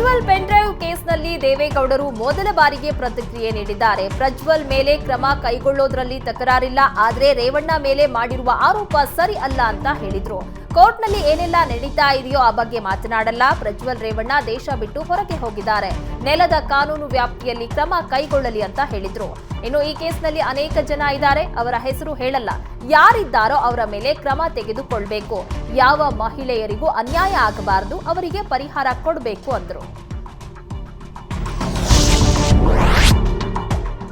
Prajwal pen drive ಕೇಸ್ನಲ್ಲಿ ದೇವೇಗೌಡರು ಮೊದಲ ಬಾರಿಗೆ ಪ್ರತಿಕ್ರಿಯೆ ನೀಡಿದ್ದಾರೆ. ಪ್ರಜ್ವಲ್ ಮೇಲೆ ಕ್ರಮ ಕೈಗೊಳ್ಳೋದ್ರಲ್ಲಿ ತಕರಾರಿಲ್ಲ. ಆದರೆ ರೇವಣ್ಣ ಮೇಲೆ ಮಾಡಿರುವ ಆರೋಪ ಸರಿ ಅಲ್ಲ ಅಂತ ಹೇಳಿದ್ರು. ಕೋರ್ಟ್ನಲ್ಲಿ ಏನೆಲ್ಲ ನಡೀತಾ ಇದೆಯೋ ಆ ಬಗ್ಗೆ ಮಾತನಾಡಲ್ಲ. ಪ್ರಜ್ವಲ್ ರೇವಣ್ಣ ದೇಶ ಬಿಟ್ಟು ಹೊರಗೆ ಹೋಗಿದ್ದಾರೆ. ನೆಲದ ಕಾನೂನು ವ್ಯಾಪ್ತಿಯಲ್ಲಿ ಕ್ರಮ ಕೈಗೊಳ್ಳಲಿ ಅಂತ ಹೇಳಿದ್ರು. ಇನ್ನು ಈ ಕೇಸ್ನಲ್ಲಿ ಅನೇಕ ಜನ ಇದ್ದಾರೆ. ಅವರ ಹೆಸರು ಹೇಳಲ್ಲ. ಯಾರಿದ್ದಾರೋ ಅವರ ಮೇಲೆ ಕ್ರಮ ತೆಗೆದುಕೊಳ್ಬೇಕು. ಯಾವ ಮಹಿಳೆಯರಿಗೂ ಅನ್ಯಾಯ ಆಗಬಾರದು. ಅವರಿಗೆ ಪರಿಹಾರ ಕೊಡಬೇಕು ಅಂದ್ರು.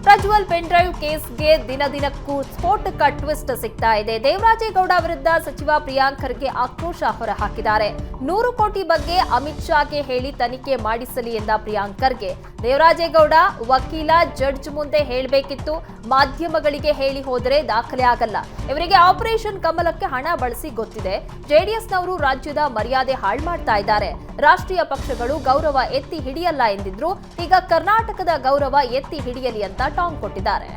ಪ್ರಜ್ವಲ್ ಪೆನ್ಡ್ರೈವ್ ಕೇಸ್ಗೆ ದಿನ ದಿನಕ್ಕೂ ಸ್ಫೋಟಕ ಟ್ವಿಸ್ಟ್ ಸಿಗ್ತಾ ಇದೆ. ದೇವರಾಜೇಗೌಡ ವಿರುದ್ಧ ಸಚಿವ ಪ್ರಿಯಾಂಕ್ ಖರ್ಗೆ ಆಕ್ರೋಶ ಹೊರಹಾಕಿದ್ದಾರೆ. ನೂರು ಕೋಟಿ ಬಗ್ಗೆ ಅಮಿತ್ ಶಾಗೆ ಹೇಳಿ ತನಿಖೆ ಮಾಡಿಸಲಿ ಎಂದ ಪ್ರಿಯಾಂಕ್ ಖರ್ಗೆ. ದೇವರಾಜೇಗೌಡ, ವಕೀಲ, ಜಡ್ಜ್ ಮುಂದೆ ಹೇಳಬೇಕಿತ್ತು. ಮಾಧ್ಯಮಗಳಿಗೆ ಹೇಳಿ ಹೋದರೆ ದಾಖಲೆ ಆಗಲ್ಲ. ಇವರಿಗೆ ಆಪರೇಷನ್ ಕಮಲಕ್ಕೆ ಹಣ ಬಳಸಿ ಗೊತ್ತಿದೆ. ಜೆಡಿಎಸ್ನವರು ರಾಜ್ಯದ ಮರ್ಯಾದೆ ಹಾಳು ಮಾಡ್ತಾ ಇದ್ದಾರೆ. ರಾಷ್ಟ್ರೀಯ ಪಕ್ಷಗಳು ಗೌರವ ಎತ್ತಿ ಹಿಡಿಯಲ್ಲ ಎಂದಿದ್ರು. ಈಗ ಕರ್ನಾಟಕದ ಗೌರವ ಎತ್ತಿ ಹಿಡಿಯಲಿ ಅಂತ ಟಾಂಗ್ ಕೊಟ್ಟಿದ್ದಾರೆ.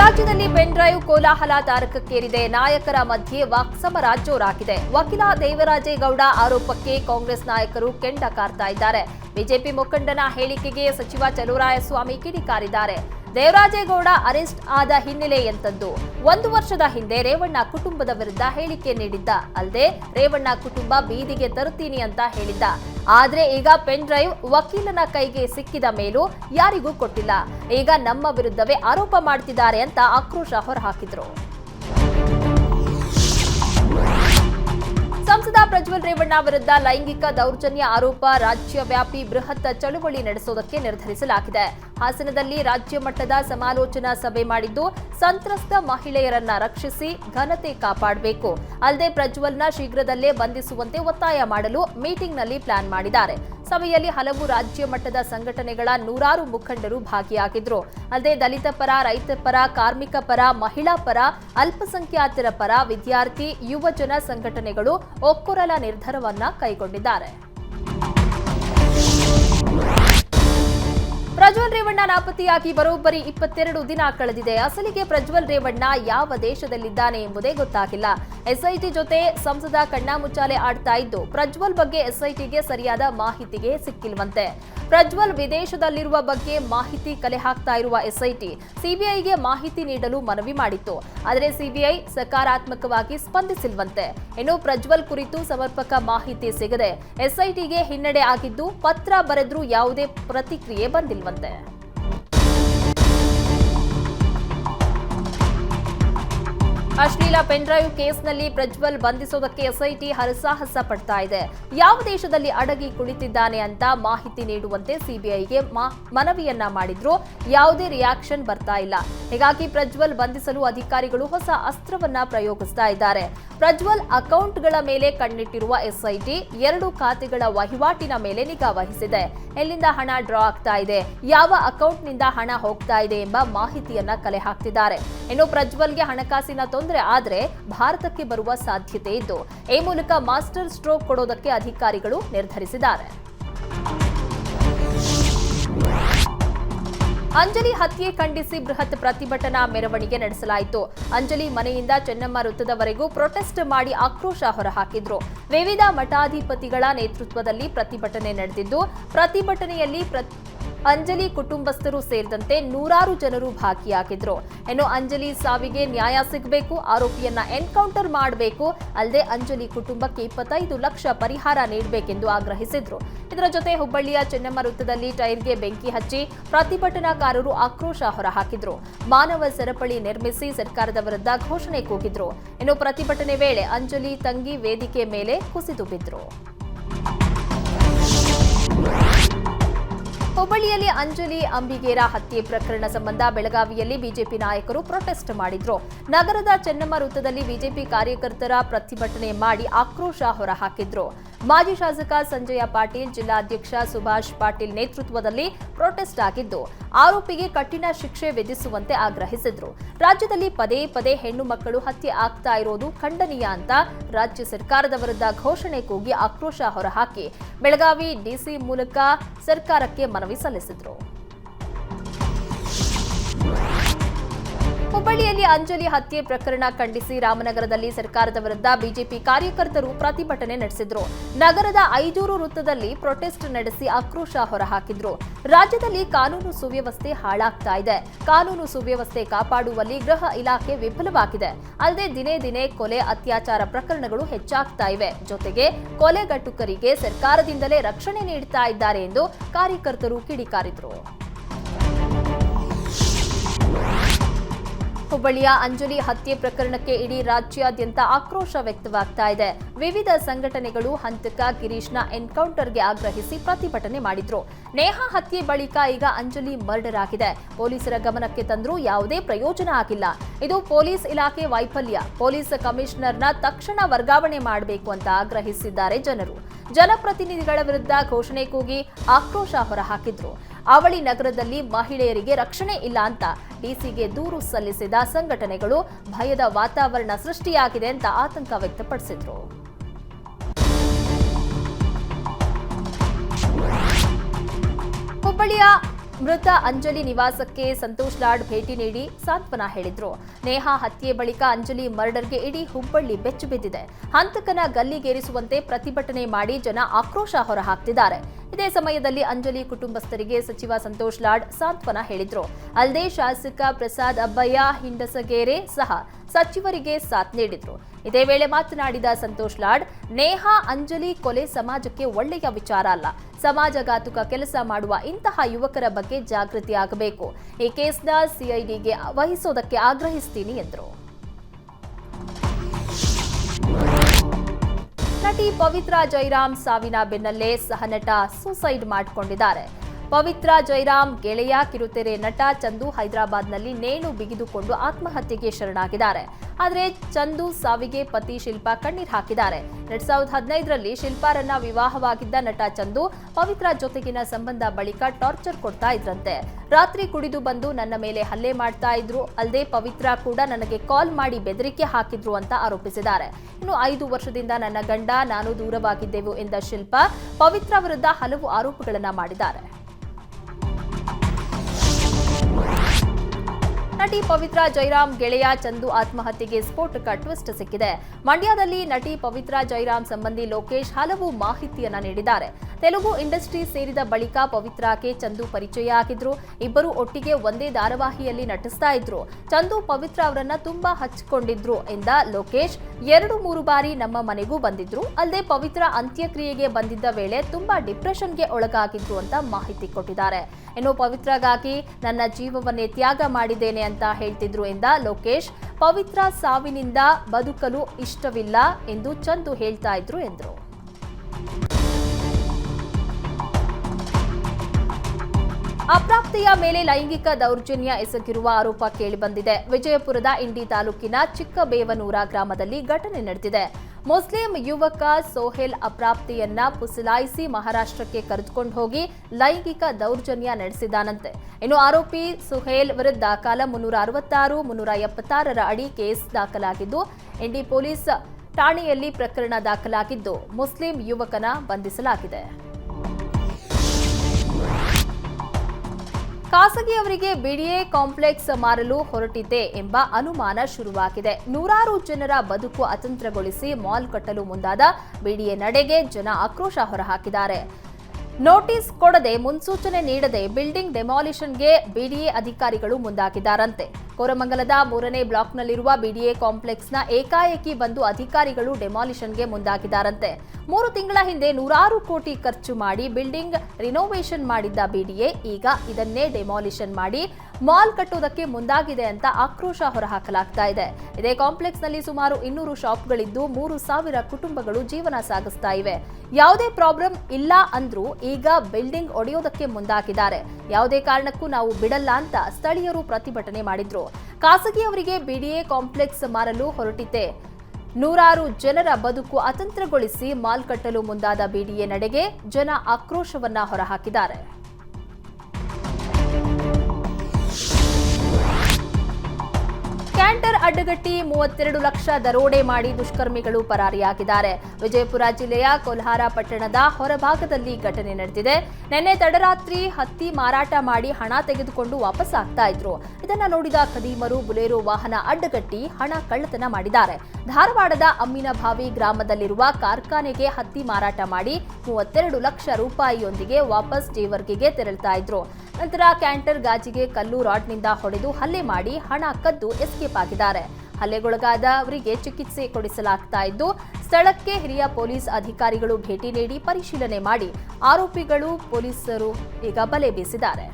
ರಾಜ್ಯದಲ್ಲಿ ಬೆಂಡ್ರೈವ್ ಕೋಲಾಹಲ ತಾರಕಕ್ಕೇರಿದೆ. ನಾಯಕರ ಮಧ್ಯೆ ವಾಕ್ಸಮರ ಜೋರಾಗಿದೆ ವಕೀಲ ದೇವರಾಜೇಗೌಡ ಆರೋಪಕ್ಕೆ ಕಾಂಗ್ರೆಸ್ ನಾಯಕರು ಕೆಂಡ ಕಾರ್ತಾ ಇದ್ದಾರೆ. ಬಿಜೆಪಿ ಮುಖಂಡನ ಹೇಳಿಕೆಗೆ ಸಚಿವ ಚಲುವರಾಯಸ್ವಾಮಿ ಕಿಡಿಕಾರಿದ್ದಾರೆ. ದೇವರಾಜೇಗೌಡ ಅರೆಸ್ಟ್ ಆದ ಹಿನ್ನೆಲೆ ಎಂತದ್ದು ಒಂದು ವರ್ಷದ ಹಿಂದೆ ರೇವಣ್ಣ ಕುಟುಂಬದ ವಿರುದ್ಧ ಹೇಳಿಕೆ ನೀಡಿದ್ದ. ಅಲ್ಲದೆ, ರೇವಣ್ಣ ಕುಟುಂಬ ಬೀದಿಗೆ ತರುತ್ತೀನಿ ಅಂತ ಹೇಳಿದ್ದ. ಆದ್ರೆ ಈಗ ಪೆನ್ ಡ್ರೈವ್ ವಕೀಲನ ಕೈಗೆ ಸಿಕ್ಕಿದ ಮೇಲೂ ಯಾರಿಗೂ ಕೊಟ್ಟಿಲ್ಲ. ಈಗ ನಮ್ಮ ವಿರುದ್ಧವೇ ಆರೋಪ ಮಾಡ್ತಿದ್ದಾರೆ ಅಂತ ಆಕ್ರೋಶ ಹೊರಹಾಕಿದ್ರು. ಸಂಸದ ಪ್ರಜ್ವಲ್ ರೇವಣ್ಣ ವಿರುದ್ಧ ಲೈಂಗಿಕ ದೌರ್ಜನ್ಯ ಆರೋಪ ರಾಜ್ಯವ್ಯಾಪಿ ಬೃಹತ್ ಚಳುವಳಿ ನಡೆಸುವುದಕ್ಕೆ ನಿರ್ಧರಿಸಲಾಗಿದೆ. ಹಾಸನದಲ್ಲಿ ರಾಜ್ಯ ಮಟ್ಟದ ಸಮಾಲೋಚನಾ ಸಭೆ ಮಾಡಿದ್ದು, ಸಂತ್ರಸ್ತ ಮಹಿಳೆಯರನ್ನ ರಕ್ಷಿಸಿ ಘನತೆ ಕಾಪಾಡಬೇಕು. ಅಲ್ಲದೆ ಪ್ರಜ್ವಲ್ನ ಶೀಘ್ರದಲ್ಲೇ ಬಂಧಿಸುವಂತೆ ಒತ್ತಾಯ ಮಾಡಲು ಮೀಟಿಂಗ್ನಲ್ಲಿ ಪ್ಲಾನ್ ಮಾಡಿದ್ದಾರೆ. ಸಭೆಯಲ್ಲಿ ಹಲವು ರಾಜ್ಯ ಮಟ್ಟದ ಸಂಘಟನೆಗಳ ನೂರಾರು ಮುಖಂಡರು ಭಾಗಿಯಾಗಿದ್ರು. ಅಲ್ಲದೆ ದಲಿತ ಪರ, ರೈತ ಪರ, ಕಾರ್ಮಿಕ ಪರ, ಮಹಿಳಾ ಪರ, ಅಲ್ಪಸಂಖ್ಯಾತರ ಪರ ವಿದ್ಯಾರ್ಥಿ, ಯುವಜನ ಸಂಘಟನೆಗಳು ಒಕ್ಕೊರಲ ನಿರ್ಧಾರವನ್ನ ಕೈಗೊಂಡಿದ್ದಾರೆ. ಪ್ರಜ್ವಲ್ ರೇವಣ್ಣ ನಾಪತ್ತೆಯಾಗಿ ಬರೋಬ್ಬರಿ ಇಪ್ಪತ್ತೆರಡು ದಿನ ಕಳೆದಿದೆ. ಅಸಲಿಗೆ ಪ್ರಜ್ವಲ್ ರೇವಣ್ಣ ಯಾವ ದೇಶದಲ್ಲಿದ್ದಾನೆ ಎಂಬುದೇ ಗೊತ್ತಾಗಿಲ್ಲ. ಎಸ್ಐಟಿ ಜೊತೆ ಸಂಸದ ಕಣ್ಣಾಮುಚ್ಚಾಲೆ ಆಡ್ತಾ ಇದ್ದು, ಪ್ರಜ್ವಲ್ ಬಗ್ಗೆ ಎಸ್ಐಟಿಗೆ ಸರಿಯಾದ ಮಾಹಿತಿಗೆ ಸಿಕ್ಕಿಲ್ವಂತೆ. ಪ್ರಜ್ವಲ್ ವಿದೇಶದಲ್ಲಿರುವ ಬಗ್ಗೆ ಮಾಹಿತಿ ಕಲೆ ಹಾಕ್ತಾ ಇರುವ ಎಸ್ಐಟಿ, ಸಿಬಿಐಗೆ ಮಾಹಿತಿ ನೀಡಲು ಮನವಿ ಮಾಡಿತ್ತು. ಆದರೆ ಸಿಬಿಐ ಸಕಾರಾತ್ಮಕವಾಗಿ ಸ್ಪಂದಿಸಿಲ್ವಂತೆ. ಇನ್ನು ಪ್ರಜ್ವಲ್ ಕುರಿತು ಸಮರ್ಪಕ ಮಾಹಿತಿ ಸಿಗದೆ ಎಸ್ಐಟಿಗೆ ಹಿನ್ನಡೆ ಆಗಿದ್ದು, ಪತ್ರ ಬರೆದ್ರೂ ಯಾವುದೇ ಪ್ರತಿಕ್ರಿಯೆ ಬಂದಿಲ್ವಂತೆ. there. ಅಶ್ಲೀಲ ಪೆನ್ಡ್ರೈವ್ ಕೇಸ್ನಲ್ಲಿ ಪ್ರಜ್ವಲ್ ಬಂಧಿಸೋದಕ್ಕೆ ಎಸ್ಐಟಿ ಹರಸಾಹಸ ಪಡ್ತಾ ಇದೆ. ಯಾವ ದೇಶದಲ್ಲಿ ಅಡಗಿ ಕುಳಿತಿದ್ದಾನೆ ಅಂತ ಮಾಹಿತಿ ನೀಡುವಂತೆ ಸಿಬಿಐಗೆ ಮನವಿಯನ್ನ ಮಾಡಿದ್ರು. ಯಾವುದೇ ರಿಯಾಕ್ಷನ್ ಬರ್ತಾ ಇಲ್ಲ. ಹೀಗಾಗಿ ಪ್ರಜ್ವಲ್ ಬಂಧಿಸಲು ಅಧಿಕಾರಿಗಳು ಹೊಸ ಅಸ್ತ್ರವನ್ನ ಪ್ರಯೋಗಿಸ್ತಾ ಇದ್ದಾರೆ. ಪ್ರಜ್ವಲ್ ಅಕೌಂಟ್ಗಳ ಮೇಲೆ ಕಣ್ಣಿಟ್ಟಿರುವ ಎಸ್ಐಟಿ ಎರಡು ಖಾತೆಗಳ ವಹಿವಾಟಿನ ಮೇಲೆ ನಿಗಾ ವಹಿಸಿದೆ. ಎಲ್ಲಿಂದ ಹಣ ಡ್ರಾ ಆಗ್ತಾ ಇದೆ? ಯಾವ ಅಕೌಂಟ್ನಿಂದ ಹಣ ಹೋಗ್ತಾ ಇದೆ ಎಂಬ ಮಾಹಿತಿಯನ್ನ ಕಲೆ ಹಾಕ್ತಿದ್ದಾರೆ. ಇನ್ನು ಪ್ರಜ್ವಲ್ಗೆ ಹಣಕಾಸಿನ ತೊಂದರೆ ಆದ್ರೆ ಭಾರತಕ್ಕೆ ಬರುವ ಸಾಧ್ಯತೆ ಇದ್ದು, ಈ ಮೂಲಕ ಮಾಸ್ಟರ್ ಸ್ಟ್ರೋಕ್ ಕೊಡೋದಕ್ಕೆ ಅಧಿಕಾರಿಗಳು ನಿರ್ಧರಿಸಿದ್ದಾರೆ. ಅಂಜಲಿ ಹತ್ಯೆ ಖಂಡಿಸಿ ಬೃಹತ್ ಪ್ರತಿಭಟನಾ ಮೆರವಣಿಗೆ ನಡೆಸಲಾಯಿತು. ಅಂಜಲಿ ಮನೆಯಿಂದ ಚೆನ್ನಮ್ಮ ವೃತ್ತದವರೆಗೂ ಪ್ರೊಟೆಸ್ಟ್ ಮಾಡಿ ಆಕ್ರೋಶ ಹೊರಹಾಕಿದ್ರು. ವಿವಿಧ ಮಠಾಧಿಪತಿಗಳ ನೇತೃತ್ವದಲ್ಲಿ ಪ್ರತಿಭಟನೆ ನಡೆದಿದ್ದು, ಪ್ರತಿಭಟನೆಯಲ್ಲಿ ಅಂಜಲಿ ಕುಟುಂಬಸ್ಥರು ಸೇರಿದಂತೆ ನೂರಾರು ಜನರು ಭಾಗಿಯಾಗಿದ್ರು. ಇನ್ನು ಅಂಜಲಿ ಸಾವಿಗೆ ನ್ಯಾಯ ಸಿಗಬೇಕು, ಆರೋಪಿಯನ್ನ ಎನ್ಕೌಂಟರ್ ಮಾಡಬೇಕು, ಅಲ್ಲದೆ ಅಂಜಲಿ ಕುಟುಂಬಕ್ಕೆ ಇಪ್ಪತ್ತೈದು ಲಕ್ಷ ಪರಿಹಾರ ನೀಡಬೇಕೆಂದು ಆಗ್ರಹಿಸಿದ್ರು. ಇದರ ಜೊತೆ ಹುಬ್ಬಳ್ಳಿಯ ಚೆನ್ನಮ್ಮ ವೃತ್ತದಲ್ಲಿ ಟೈರ್ಗೆ ಬೆಂಕಿ ಹಚ್ಚಿ ಪ್ರತಿಭಟನಾಕಾರರು ಆಕ್ರೋಶ ಹೊರಹಾಕಿದ್ರು. ಮಾನವ ಸರಪಳಿ ನಿರ್ಮಿಸಿ ಸರ್ಕಾರದ ವಿರುದ್ಧ ಘೋಷಣೆ ಕೂಗಿದ್ರು. ಇನ್ನು ಪ್ರತಿಭಟನೆ ವೇಳೆ ಅಂಜಲಿ ತಂಗಿ ವೇದಿಕೆ ಮೇಲೆ ಕುಸಿದು ಬಿದ್ರು. ಹುಬ್ಬಳ್ಳಿಯಲ್ಲಿ ಅಂಜಲಿ ಅಂಬಿಗೇರ ಹತ್ಯೆ ಪ್ರಕರಣ ಸಂಬಂಧ ಬೆಳಗಾವಿಯಲ್ಲಿ ಬಿಜೆಪಿ ನಾಯಕರು ಪ್ರೊಟೆಸ್ಟ್ ಮಾಡಿದ್ರು. ನಗರದ ಚೆನ್ನಮ್ಮ ವೃತ್ತದಲ್ಲಿ ಬಿಜೆಪಿ ಕಾರ್ಯಕರ್ತರ ಪ್ರತಿಭಟನೆ ಮಾಡಿ ಆಕ್ರೋಶ ಹೊರಹಾಕಿದ್ರು. ಮಾಜಿ ಶಾಸಕ ಸಂಜಯ ಪಾಟೀಲ್, ಜಿಲ್ಲಾಧ್ಯಕ್ಷ ಸುಭಾಷ್ ಪಾಟೀಲ್ ನೇತೃತ್ವದಲ್ಲಿ ಪ್ರೊಟೆಸ್ಟ್ ಆಗಿದ್ದು, ಆರೋಪಿಗೆ ಕಠಿಣ ಶಿಕ್ಷೆ ವಿಧಿಸುವಂತೆ ಆಗ್ರಹಿಸಿದ್ರು. ರಾಜ್ಯದಲ್ಲಿ ಪದೇ ಪದೇ ಹೆಣ್ಣು ಮಕ್ಕಳು ಹತ್ಯೆ ಆಗ್ತಾ ಇರೋದು ಖಂಡನೀಯ ಅಂತ ರಾಜ್ಯ ಸರ್ಕಾರದ ವಿರುದ್ಧ ಘೋಷಣೆ ಕೂಗಿ ಆಕ್ರೋಶ ಹೊರಹಾಕಿ. ಬೆಳಗಾವಿ ಡಿಸಿ ಮೂಲಕ ಸರ್ಕಾರಕ್ಕೆ ಮನವಿ ಸಲ್ಲಿಸಿದ್ರು. ಹುಬ್ಬಳ್ಳಿಯಲ್ಲಿ ಅಂಜಲಿ ಹತ್ಯೆ ಪ್ರಕರಣ ಖಂಡಿಸಿ ರಾಮನಗರದಲ್ಲಿ ಸರ್ಕಾರದ ವಿರುದ್ಧ ಬಿಜೆಪಿ ಕಾರ್ಯಕರ್ತರು ಪ್ರತಿಭಟನೆ ನಡೆಸಿದ್ರು. ನಗರದ ಐದೂರು ವೃತ್ತದಲ್ಲಿ ಪ್ರೊಟೆಸ್ಟ್ ನಡೆಸಿ ಆಕ್ರೋಶ ಹೊರಹಾಕಿದ್ರು. ರಾಜ್ಯದಲ್ಲಿ ಕಾನೂನು ಸುವ್ಯವಸ್ಥೆ ಹಾಳಾಗ್ತಾ ಇದೆ. ಕಾನೂನು ಸುವ್ಯವಸ್ಥೆ ಕಾಪಾಡುವಲ್ಲಿ ಗೃಹ ಇಲಾಖೆ ವಿಫಲವಾಗಿದೆ. ಅಲ್ಲದೆ ದಿನೇ ದಿನೇ ಕೊಲೆ ಅತ್ಯಾಚಾರ ಪ್ರಕರಣಗಳು ಹೆಚ್ಚಾಗ್ತಾ ಇವೆ. ಜೊತೆಗೆ ಕೊಲೆಗಟ್ಟುಕರಿಗೆ ಸರ್ಕಾರದಿಂದಲೇ ರಕ್ಷಣೆ ನೀಡುತ್ತಾ ಇದ್ದಾರೆ ಎಂದು ಕಾರ್ಯಕರ್ತರು ಕಿಡಿಕಾರಿದ್ರು. ಹುಬ್ಬಳ್ಳಿಯ ಅಂಜಲಿ ಹತ್ಯೆ ಪ್ರಕರಣಕ್ಕೆ ಇಡೀ ರಾಜ್ಯಾದ್ಯಂತ ಆಕ್ರೋಶ ವ್ಯಕ್ತವಾಗ್ತಾ ಇದೆ. ವಿವಿಧ ಸಂಘಟನೆಗಳು ಹಂತಕ ಗಿರೀಶ್ನ ಎನ್ಕೌಂಟರ್ಗೆ ಆಗ್ರಹಿಸಿ ಪ್ರತಿಭಟನೆ ಮಾಡಿದ್ರು. ನೇಹಾ ಹತ್ಯೆ ಬಳಿಕ ಈಗ ಅಂಜಲಿ ಮರ್ಡರ್ ಆಗಿದೆ. ಪೊಲೀಸರ ಗಮನಕ್ಕೆ ತಂದರೂ ಯಾವುದೇ ಪ್ರಯೋಜನ ಆಗಿಲ್ಲ. ಇದು ಪೊಲೀಸ್ ಇಲಾಖೆ ವೈಫಲ್ಯ. ಪೊಲೀಸ್ ಕಮಿಷನರ್ನ ತಕ್ಷಣ ವರ್ಗಾವಣೆ ಮಾಡಬೇಕು ಅಂತ ಆಗ್ರಹಿಸಿದ್ದಾರೆ ಜನರು. ಜನಪ್ರತಿನಿಧಿಗಳ ವಿರುದ್ಧ ಘೋಷಣೆ ಕೂಗಿ ಆಕ್ರೋಶ ಹೊರಹಾಕಿದ್ರು. ಅವಳಿ ನಗರದಲ್ಲಿ ಮಹಿಳೆಯರಿಗೆ ರಕ್ಷಣೆ ಇಲ್ಲ ಅಂತ ಡಿಸಿಗೆ ದೂರು ಸಲ್ಲಿಸಿದ ಸಂಘಟನೆಗಳು ಭಯದ ವಾತಾವರಣ ಸೃಷ್ಟಿಯಾಗಿದೆ ಅಂತ ಆತಂಕ ವ್ಯಕ್ತಪಡಿಸಿದ್ರು. ಹುಬ್ಬಳ್ಳಿಯ ಮೃತ ಅಂಜಲಿ ನಿವಾಸಕ್ಕೆ ಸಂತೋಷ್ ಲಾಡ್ ಭೇಟಿ ನೀಡಿ ಸಾಂತ್ವನ ಹೇಳಿದ್ರು. ನೇಹಾ ಹತ್ಯೆ ಬಳಿಕ ಅಂಜಲಿ ಮರ್ಡರ್ಗೆ ಇಡೀ ಹುಬ್ಬಳ್ಳಿ ಬೆಚ್ಚು ಬಿದ್ದಿದೆ. ಹಂತಕನ ಗಲ್ಲಿಗೇರಿಸುವಂತೆ ಪ್ರತಿಭಟನೆ ಮಾಡಿ ಜನ ಆಕ್ರೋಶ ಹೊರಹಾಕ್ತಿದ್ದಾರೆ. ಇದೇ ಸಮಯದಲ್ಲಿ ಅಂಜಲಿ ಕುಟುಂಬಸ್ಥರಿಗೆ ಸಚಿವ ಸಂತೋಷ್ ಲಾಡ್ ಸಾಂತ್ವನ ಹೇಳಿದ್ರು. ಅಲ್ಲದೆ ಶಾಸಕ ಪ್ರಸಾದ್ ಅಬ್ಬಯ್ಯ, ಹಿಂಡಸಗೇರೆ ಸಹ ಸಚಿವರಿಗೆ ಸಾಥ್ ನೀಡಿದ್ರು. ಇದೇ ವೇಳೆ ಮಾತನಾಡಿದ ಸಂತೋಷ್ ಲಾಡ್, ನೇಹಾ, ಅಂಜಲಿ ಕೊಲೆ ಸಮಾಜಕ್ಕೆ ಒಳ್ಳೆಯ ವಿಚಾರ ಅಲ್ಲ. ಸಮಾಜಘಾತುಕ ಕೆಲಸ ಮಾಡುವ ಇಂತಹ ಯುವಕರ ಬಗ್ಗೆ ಜಾಗೃತಿ ಆಗಬೇಕು ಈ ಕೇಸ್ನ ಸಿಐಡಿಗೆ ವಹಿಸೋದಕ್ಕೆ ಆಗ್ರಹಿಸ್ತೀನಿ, ಎಂದರು. ನಟಿ ಪವಿತ್ರ ಜೈರಾಮ್ ಸಾವಿನ ಬೆನ್ನಲ್ಲೇ ಸಹನಟ ಸುಸೈಡ್ ಮಾಡಿಕೊಂಡಿದ್ದಾರೆ. ಪವಿತ್ರ ಜೈರಾಮ್ ಗೆಳೆಯ ಕಿರುತೆರೆ ನಟ ಚಂದು ಹೈದರಾಬಾದ್ನಲ್ಲಿ ನೇಣು ಬಿಗಿದುಕೊಂಡು ಆತ್ಮಹತ್ಯೆಗೆ ಶರಣಾಗಿದ್ದಾರೆ. ಆದರೆ ಚಂದು ಸಾವಿಗೆ ಪತಿ ಶಿಲ್ಪಾ ಕಣ್ಣೀರ್ ಹಾಕಿದ್ದಾರೆ. ಎರಡ್ ಸಾವಿರದ ಹದಿನೈದರಲ್ಲಿ ಶಿಲ್ಪಾರನ್ನ ವಿವಾಹವಾಗಿದ್ದ ನಟ ಚಂದು ಪವಿತ್ರ ಜೊತೆಗಿನ ಸಂಬಂಧ ಬಳಿಕ ಟಾರ್ಚರ್ ಕೊಡ್ತಾ ಇದ್ರಂತೆ. ರಾತ್ರಿ ಕುಡಿದು ಬಂದು ನನ್ನ ಮೇಲೆ ಹಲ್ಲೆ ಮಾಡ್ತಾ ಇದ್ರು. ಅಲ್ಲದೆ ಪವಿತ್ರ ಕೂಡ ನನಗೆ ಕಾಲ್ ಮಾಡಿ ಬೆದರಿಕೆ ಹಾಕಿದ್ರು ಅಂತ ಆರೋಪಿಸಿದ್ದಾರೆ. ಇನ್ನು ಐದು ವರ್ಷದಿಂದ ನನ್ನ ಗಂಡ, ನಾನು ದೂರವಾಗಿದ್ದೆವು ಎಂದ ಶಿಲ್ಪಾ ಪವಿತ್ರ ವಿರುದ್ಧ ಹಲವು ಆರೋಪಗಳನ್ನ ಮಾಡಿದ್ದಾರೆ. ನಟಿ ಪವಿತ್ರ ಜೈರಾಮ್ ಗೆಳೆಯ ಚಂದು ಆತ್ಮಹತ್ಯೆಗೆ ಸ್ಫೋಟಕ ಟ್ವಿಸ್ಟ್ ಸಿಕ್ಕಿದೆ. ಮಂಡ್ಯದಲ್ಲಿ ನಟಿ ಪವಿತ್ರಾ ಜೈರಾಮ್ ಸಂಬಂಧಿ ಲೋಕೇಶ್ ಹಲವು ಮಾಹಿತಿಯನ್ನ ನೀಡಿದ್ದಾರೆ. ತೆಲುಗು ಇಂಡಸ್ಟ್ರಿ ಸೇರಿದ ಬಳಿಕ ಪವಿತ್ರಾಕೆ ಚಂದು ಪರಿಚಯ ಆಗಿದ್ರು. ಇಬ್ಬರು ಒಟ್ಟಿಗೆ ಒಂದೇ ಧಾರಾವಾಹಿಯಲ್ಲಿ ನಟಿಸ್ತಾ ಇದ್ರು. ಚಂದು ಪವಿತ್ರ ಅವರನ್ನ ತುಂಬಾ ಹಚ್ಚಿಕೊಂಡಿದ್ರು ಎಂದ ಲೋಕೇಶ್, ಎರಡು ಮೂರು ಬಾರಿ ನಮ್ಮ ಮನೆಗೂ ಬಂದಿದ್ರು. ಅಲ್ಲದೆ ಪವಿತ್ರ ಅಂತ್ಯಕ್ರಿಯೆಗೆ ಬಂದಿದ್ದ ವೇಳೆ ತುಂಬಾ ಡಿಪ್ರೆಷನ್ಗೆ ಒಳಗಾಗಿದ್ರು ಅಂತ ಮಾಹಿತಿ ಕೊಟ್ಟಿದ್ದಾರೆ. ಇನ್ನು ಪವಿತ್ರಗಾಗಿ ನನ್ನ ಜೀವವನ್ನೇ ತ್ಯಾಗ ಮಾಡಿದ್ದೇನೆ ಅಂತ ಹೇಳ್ತಿದ್ರು ಎಂದ ಲೋಕೇಶ್. ಪವಿತ್ರ ಸಾವಿನಿಂದ ಬದುಕಲು ಇಷ್ಟವಿಲ್ಲ ಎಂದು ಚಂದು ಹೇಳ್ತಾ ಇದ್ರು ಎಂದರು. ಅಪ್ರಾಪ್ತಿಯ ಮೇಲೆ ಲೈಂಗಿಕ ದೌರ್ಜನ್ಯ ಎಸಗಿರುವ ಆರೋಪ ಕೇಳಿಬಂದಿದೆ. ವಿಜಯಪುರದ ಇಂಡಿ ತಾಲೂಕಿನ ಚಿಕ್ಕಬೇವನೂರ ಗ್ರಾಮದಲ್ಲಿ ಘಟನೆ ನಡೆದಿದೆ. ಮುಸ್ಲಿಂ ಯುವಕ ಸೋಹೇಲ್ ಅಪ್ರಾಪ್ತಿಯನ್ನ ಪುಸಲಾಯಿಸಿ ಮಹಾರಾಷ್ಟ್ರಕ್ಕೆ ಕರೆದುಕೊಂಡು ಹೋಗಿ ಲೈಂಗಿಕ ದೌರ್ಜನ್ಯ ನಡೆಸಿದಾನಂತೆ. ಇನ್ನು ಆರೋಪಿ ಸುಹೇಲ್ ವಿರುದ್ಧ ಕಾಲ ಮುನ್ನೂರ ಅರವತ್ತಾರು, ಮುನ್ನೂರ ಎಪ್ಪತ್ತಾರರ ಅಡಿ ಕೇಸ್ ದಾಖಲಾಗಿದ್ದು, ಇಂಡಿ ಪೊಲೀಸ್ ಠಾಣೆಯಲ್ಲಿ ಪ್ರಕರಣ ದಾಖಲಾಗಿದ್ದು ಮುಸ್ಲಿಂ ಯುವಕನ ಬಂಧಿಸಲಾಗಿದೆ. ಖಾಸಗಿಯವರಿಗೆ ಬಿಡಿಎ ಕಾಂಪ್ಲೆಕ್ಸ್ ಮಾರಲು ಹೊರಟಿದೆ ಎಂಬ ಅನುಮಾನ ಶುರುವಾಗಿದೆ. ನೂರಾರು ಜನರ ಬದುಕು ಅತಂತ್ರಗೊಳಿಸಿ ಮಾಲ್ ಕಟ್ಟಲು ಮುಂದಾದ ಬಿಡಿಎ ನಡೆಗೆ ಜನ ಆಕ್ರೋಶ ಹೊರಹಾಕಿದ್ದಾರೆ. ನೋಟಿಸ್ ಕೊಡದೆ ಮುನ್ಸೂಚನೆ ನೀಡದೆ ಬಿಲ್ಡಿಂಗ್ ಡೆಮಾಲಿಷನ್ಗೆ ಬಿಡಿಎ ಅಧಿಕಾರಿಗಳು ಮುಂದಾಗಿದ್ದಾರಂತೆ. ಕೋರಮಂಗಲದ ಮೂರನೇ ಬ್ಲಾಕ್ನಲ್ಲಿರುವ ಬಿಡಿಎ ಕಾಂಪ್ಲೆಕ್ಸ್ನ ಏಕಾಏಕಿ ಬಂದು ಅಧಿಕಾರಿಗಳು ಡೆಮಾಲಿಷನ್ಗೆ ಮುಂದಾಗಿದ್ದಾರಂತೆ. ಮೂರು ತಿಂಗಳ ಹಿಂದೆ ನೂರಾರು ಕೋಟಿ ಖರ್ಚು ಮಾಡಿ ಬಿಲ್ಡಿಂಗ್ ರಿನೋವೇಷನ್ ಮಾಡಿದ್ದ ಬಿಡಿಎ ಈಗ ಇದನ್ನೇ ಡೆಮಾಲಿಷನ್ ಮಾಡಿ ಮಾಲ್ ಕಟ್ಟುವುದಕ್ಕೆ ಮುಂದಾಗಿದೆ ಅಂತ ಆಕ್ರೋಶ ಹೊರಹಾಕಲಾಗ್ತಾ ಇದೆ. ಇದೇ ಕಾಂಪ್ಲೆಕ್ಸ್ನಲ್ಲಿ ಸುಮಾರು ಇನ್ನೂರು ಶಾಪ್ಗಳಿದ್ದು ಮೂರು ಸಾವಿರ ಕುಟುಂಬಗಳು ಜೀವನ ಸಾಗಿಸ್ತಾ ಇವೆ. ಯಾವುದೇ ಪ್ರಾಬ್ಲಮ್ ಇಲ್ಲ ಅಂದ್ರೂ ಈಗ ಬಿಲ್ಡಿಂಗ್ ಒಡೆಯೋದಕ್ಕೆ ಮುಂದಾಗಿದ್ದಾರೆ. ಯಾವುದೇ ಕಾರಣಕ್ಕೂ ನಾವು ಬಿಡಲ್ಲ ಅಂತ ಸ್ಥಳೀಯರು ಪ್ರತಿಭಟನೆ ಮಾಡಿದ್ರು. ಖಾಸಗಿಯವರಿಗೆ ಬಿಡಿಎ ಕಾಂಪ್ಲೆಕ್ಸ್ ಮಾರಲು ಹೊರಟಿದೆ ನೂರಾರು ಜನರ ಬದುಕು ಅತಂತ್ರಗೊಳಿಸಿ ಮಾಲ್ ಕಟ್ಟಲು ಮುಂದಾದ ಬಿಡಿಎ ನಡೆಗೆ ಜನ ಆಕ್ರೋಶವನ್ನ ಹೊರಹಾಕಿದ್ದಾರೆ. ಕ್ಯಾಂಟರ್ ಅಡ್ಡಗಟ್ಟಿ ಮೂವತ್ತೆರಡು ಲಕ್ಷ ದರೋಡೆ ಮಾಡಿ ದುಷ್ಕರ್ಮಿಗಳು ಪರಾರಿಯಾಗಿದ್ದಾರೆ. ವಿಜಯಪುರ ಜಿಲ್ಲೆಯ ಕೊಲ್ಹಾರ ಪಟ್ಟಣದ ಹೊರಭಾಗದಲ್ಲಿ ಘಟನೆ ನಡೆದಿದೆ. ನಿನ್ನೆ ತಡರಾತ್ರಿ ಹತ್ತಿ ಮಾರಾಟ ಮಾಡಿ ಹಣ ತೆಗೆದುಕೊಂಡು ವಾಪಸ್ ಆಗ್ತಾ ಇದ್ರು. ಇದನ್ನ ನೋಡಿದ ಖದೀಮರು ಬುಲೆರೋ ವಾಹನ ಅಡ್ಡಗಟ್ಟಿ ಹಣ ಕಳ್ಳತನ ಮಾಡಿದ್ದಾರೆ. ಧಾರವಾಡದ ಅಮ್ಮಿನಭಾವಿ ಗ್ರಾಮದಲ್ಲಿರುವ ಕಾರ್ಖಾನೆಗೆ ಹತ್ತಿ ಮಾರಾಟ ಮಾಡಿ ಮೂವತ್ತೆರಡು ಲಕ್ಷ ರೂಪಾಯಿಯೊಂದಿಗೆ ವಾಪಸ್ ಜೇವರ್ಗಿಗೆ ತೆರಳ್ತಾ ಇದ್ರು. ನಂತರ ಕ್ಯಾಂಟರ್ ಗಾಜಿಗೆ ಕಲ್ಲು ರಾಡ್ನಿಂದ ಹೊಡೆದು ಹಲ್ಲೆ ಮಾಡಿ ಹಣ ಕದ್ದು ಎಸ್ಕೇಪ್ ಆಗಿದ್ದಾರೆ ಹಲ್ಲೆಗೊಳಗಾದವರಿಗೆ ಚಿಕಿತ್ಸೆ ಕೊಡಿಸಲಾಗ್ತಾ ಇದ್ದು, ಸ್ಥಳಕ್ಕೆ ಹಿರಿಯ ಪೊಲೀಸ್ ಅಧಿಕಾರಿಗಳು ಭೇಟಿ ನೀಡಿ ಪರಿಶೀಲನೆ ಮಾಡಿ ಆರೋಪಿಗಳು ಪೊಲೀಸರು ಈಗ ಬಲೆ ಬೀಸಿದ್ದಾರೆ.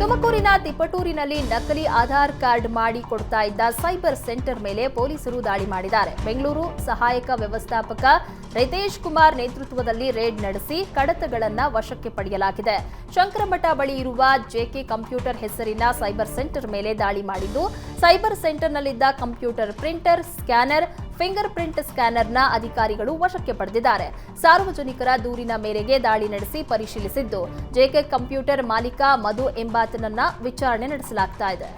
ತುಮಕೂರಿನ ತಿಪಟೂರಿನಲ್ಲಿ ನಕಲಿ ಆಧಾರ್ ಕಾರ್ಡ್ ಮಾಡಿ ಕೊಡ್ತಾ ಇದ್ದ ಸೈಬರ್ ಸೆಂಟರ್ ಮೇಲೆ ಪೊಲೀಸರು ದಾಳಿ ಮಾಡಿದ್ದಾರೆ. ಬೆಂಗಳೂರು ಸಹಾಯಕ ವ್ಯವಸ್ಥಾಪಕ ರಿತೇಶ್ ಕುಮಾರ್ ನೇತೃತ್ವದಲ್ಲಿ ರೇಡ್ ನಡೆಸಿ ಕಡತಗಳನ್ನು ವಶಕ್ಕೆ ಪಡೆಯಲಾಗಿದೆ. ಶಂಕರಮಠ ಬಳಿ ಇರುವ ಜೆಕೆ ಕಂಪ್ಯೂಟರ್ ಹೆಸರಿನ ಸೈಬರ್ ಸೆಂಟರ್ ಮೇಲೆ ದಾಳಿ ಮಾಡಿದ್ದು, ಸೈಬರ್ ಸೆಂಟರ್ನಲ್ಲಿದ್ದ computer printer, scanner fingerprint ಸ್ಕ್ಯಾನರ್ನ ಅಧಿಕಾರಿಗಳು ವಶಕ್ಕೆ ಪಡೆದಿದ್ದಾರೆ. ಸಾರ್ವಜನಿಕರ ದೂರಿನ ಮೇರೆಗೆ ದಾಳಿ ನಡೆಸಿ ಪರಿಶೀಲಿಸಿದ್ದು, ಜೆಕೆ ಕಂಪ್ಯೂಟರ್ ಮಾಲೀಕ ಮಧು ಎಂಬಾತನನ್ನ ವಿಚಾರಣೆ ನಡೆಸಲಾಗ್ತಾ ಇದೆ.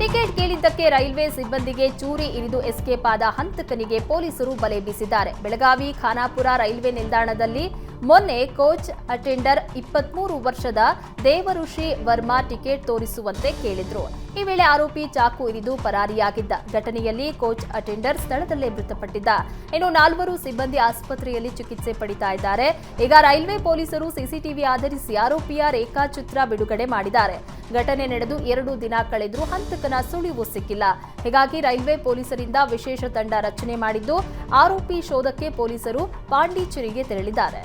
ಟಿಕೆಟ್ ಕೇಳಿದ್ದಕ್ಕೆ ರೈಲ್ವೆ ಸಿಬ್ಬಂದಿಗೆ ಚೂರಿ ಇರಿದು ಎಸ್ಕೇಪ್ ಆದ ಹಂತಕನಿಗೆ ಪೊಲೀಸರು ಬಲೆ ಬೀಸಿದ್ದಾರೆ. ಬೆಳಗಾವಿ ಖಾನಾಪುರ ರೈಲ್ವೆ ನಿಲ್ದಾಣದಲ್ಲಿ ಮೊನ್ನೆ ಕೋಚ್ ಅಟೆಂಡರ್ ಇಪ್ಪತ್ಮೂರು ವರ್ಷದ ದೇವಋಷಿ ವರ್ಮಾ ಟಿಕೆಟ್ ತೋರಿಸುವಂತೆ ಕೇಳಿದ್ರು. ಈ ವೇಳೆ ಆರೋಪಿ ಚಾಕು ಇರಿದು ಪರಾರಿಯಾಗಿದ್ದ ಘಟನೆಯಲ್ಲಿ ಕೋಚ್ ಅಟೆಂಡರ್ ಸ್ಥಳದಲ್ಲೇ ಮೃತಪಟ್ಟಿದ್ದ. ಇನ್ನು ನಾಲ್ವರು ಸಿಬ್ಬಂದಿ ಆಸ್ಪತ್ರೆಯಲ್ಲಿ ಚಿಕಿತ್ಸೆ ಪಡಿತಾ ಇದ್ದಾರೆ. ಈಗ ರೈಲ್ವೆ ಪೊಲೀಸರು ಸಿಸಿಟಿವಿ ಆಧರಿಸಿ ಆರೋಪಿಯ ರೇಖಾಚಿತ್ರ ಬಿಡುಗಡೆ ಮಾಡಿದ್ದಾರೆ. ಘಟನೆ ನಡೆದು ಎರಡು ದಿನ ಕಳೆದರೂ ಹಂತಕನ ಸುಳಿವು ಸಿಕ್ಕಿಲ್ಲ. ಹೀಗಾಗಿ ರೈಲ್ವೆ ಪೊಲೀಸರಿಂದ ವಿಶೇಷ ತಂಡ ರಚನೆ ಮಾಡಿದ್ದು, ಆರೋಪಿ ಶೋಧಕ್ಕೆ ಪೊಲೀಸರು ಪಾಂಡಿಚೇರಿಗೆ ತೆರಳಿದ್ದಾರೆ.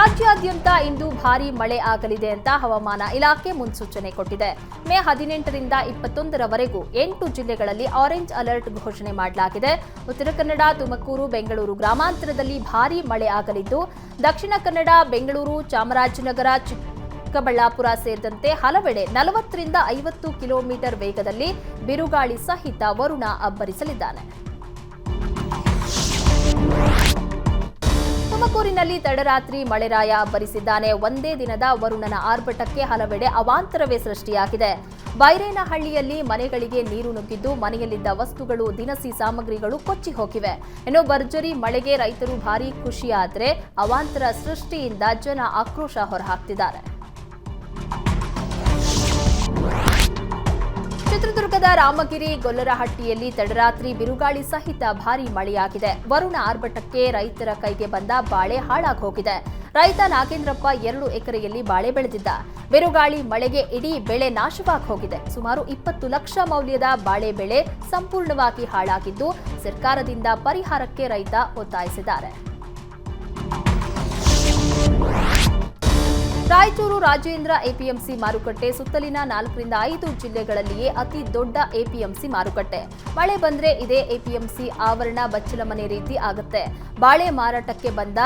ರಾಜ್ಯಾದ್ಯಂತ ಇಂದು ಭಾರಿ ಮಳೆ ಆಗಲಿದೆ ಅಂತ ಹವಾಮಾನ ಇಲಾಖೆ ಮುನ್ಸೂಚನೆ ಕೊಟ್ಟಿದೆ. ಮೇ ಹದಿನೆಂಟರಿಂದ ಇಪ್ಪತ್ತೊಂದರವರೆಗೂ ಎಂಟು ಜಿಲ್ಲೆಗಳಲ್ಲಿ ಆರೆಂಜ್ ಅಲರ್ಟ್ ಘೋಷಣೆ ಮಾಡಲಾಗಿದೆ. ಉತ್ತರ ಕನ್ನಡ, ತುಮಕೂರು, ಬೆಂಗಳೂರು ಗ್ರಾಮಾಂತರದಲ್ಲಿ ಭಾರಿ ಮಳೆ ಆಗಲಿದ್ದು, ದಕ್ಷಿಣ ಕನ್ನಡ, ಬೆಂಗಳೂರು, ಚಾಮರಾಜನಗರ, ಚಿಕ್ಕಬಳ್ಳಾಪುರ ಸೇರಿದಂತೆ ಹಲವೆಡೆ ನಲವತ್ತರಿಂದ ಐವತ್ತು ಕಿಲೋಮೀಟರ್ ವೇಗದಲ್ಲಿ ಬಿರುಗಾಳಿ ಸಹಿತ ವರುಣ ಅಬ್ಬರಿಸಲಿದ್ದಾನೆ. ತುಮಕೂರಿನಲ್ಲಿ ತಡರಾತ್ರಿ ಮಳೆರಾಯ ಅಬ್ಬರಿಸಿದ್ದಾನೆ ಒಂದೇ ದಿನದ ವರುಣನ ಆರ್ಭಟಕ್ಕೆ ಹಲವೆಡೆ ಅವಾಂತರವೇ ಸೃಷ್ಟಿಯಾಗಿದೆ. ಬೈರೇನಹಳ್ಳಿಯಲ್ಲಿ ಮನೆಗಳಿಗೆ ನೀರು ನುಗ್ಗಿದ್ದು ಮನೆಯಲ್ಲಿದ್ದ ವಸ್ತುಗಳು, ದಿನಸಿ ಸಾಮಗ್ರಿಗಳು ಕೊಚ್ಚಿ ಹೋಗಿವೆ. ಇನ್ನು ಭರ್ಜರಿ ಮಳೆಗೆ ರೈತರು ಭಾರೀ ಖುಷಿಯಾದರೆ ಅವಾಂತರ ಸೃಷ್ಟಿಯಿಂದ ಜನ ಆಕ್ರೋಶ ಹೊರಹಾಕ್ತಿದ್ದಾರೆ. ಚಿತ್ರದುರ್ಗದ ರಾಮಗಿರಿ ಗೊಲ್ಲರಹಟ್ಟಿಯಲ್ಲಿ ತಡರಾತ್ರಿ ಬಿರುಗಾಳಿ ಸಹಿತ ಭಾರಿ ಮಳೆಯಾಗಿದೆ. ವರುಣ ಆರ್ಭಟಕ್ಕೆ ರೈತರ ಕೈಗೆ ಬಂದ ಬಾಳೆ ಹಾಳಾಗಿ ಹೋಗಿದೆ ರೈತ ನಾಗೇಂದ್ರಪ್ಪ ಎರಡು ಎಕರೆಯಲ್ಲಿ ಬಾಳೆ ಬೆಳೆದಿದ್ದ. ಬಿರುಗಾಳಿ ಮಳೆಗೆ ಇಡೀ ಬೆಳೆ ನಾಶವಾಗಿ ಹೋಗಿದೆ ಸುಮಾರು ಇಪ್ಪತ್ತು ಲಕ್ಷ ಮೌಲ್ಯದ ಬಾಳೆ ಬೆಳೆ ಸಂಪೂರ್ಣವಾಗಿ ಹಾಳಾಗಿದ್ದು, ಸರ್ಕಾರದಿಂದ ಪರಿಹಾರಕ್ಕೆ ರೈತ ಒತ್ತಾಯಿಸಿದ್ದಾರೆ. ರಾಯಚೂರು ರಾಜೇಂದ್ರ ಎಪಿಎಂಸಿ ಮಾರುಕಟ್ಟೆ ಸುತ್ತಲಿನ ನಾಲ್ಕರಿಂದ ಐದು ಜಿಲ್ಲೆಗಳಲ್ಲಿಯೇ ಅತಿ ದೊಡ್ಡ ಎಪಿಎಂಸಿ ಮಾರುಕಟ್ಟೆ. ಮಳೆ ಬಂದ್ರೆ ಇದೇ ಎಪಿಎಂಸಿ ಆವರಣ ಬಚ್ಚಲ ಮನೆ ರೀತಿ ಆಗುತ್ತೆ. ಬಾಳೆ ಮಾರಾಟಕ್ಕೆ ಬಂದ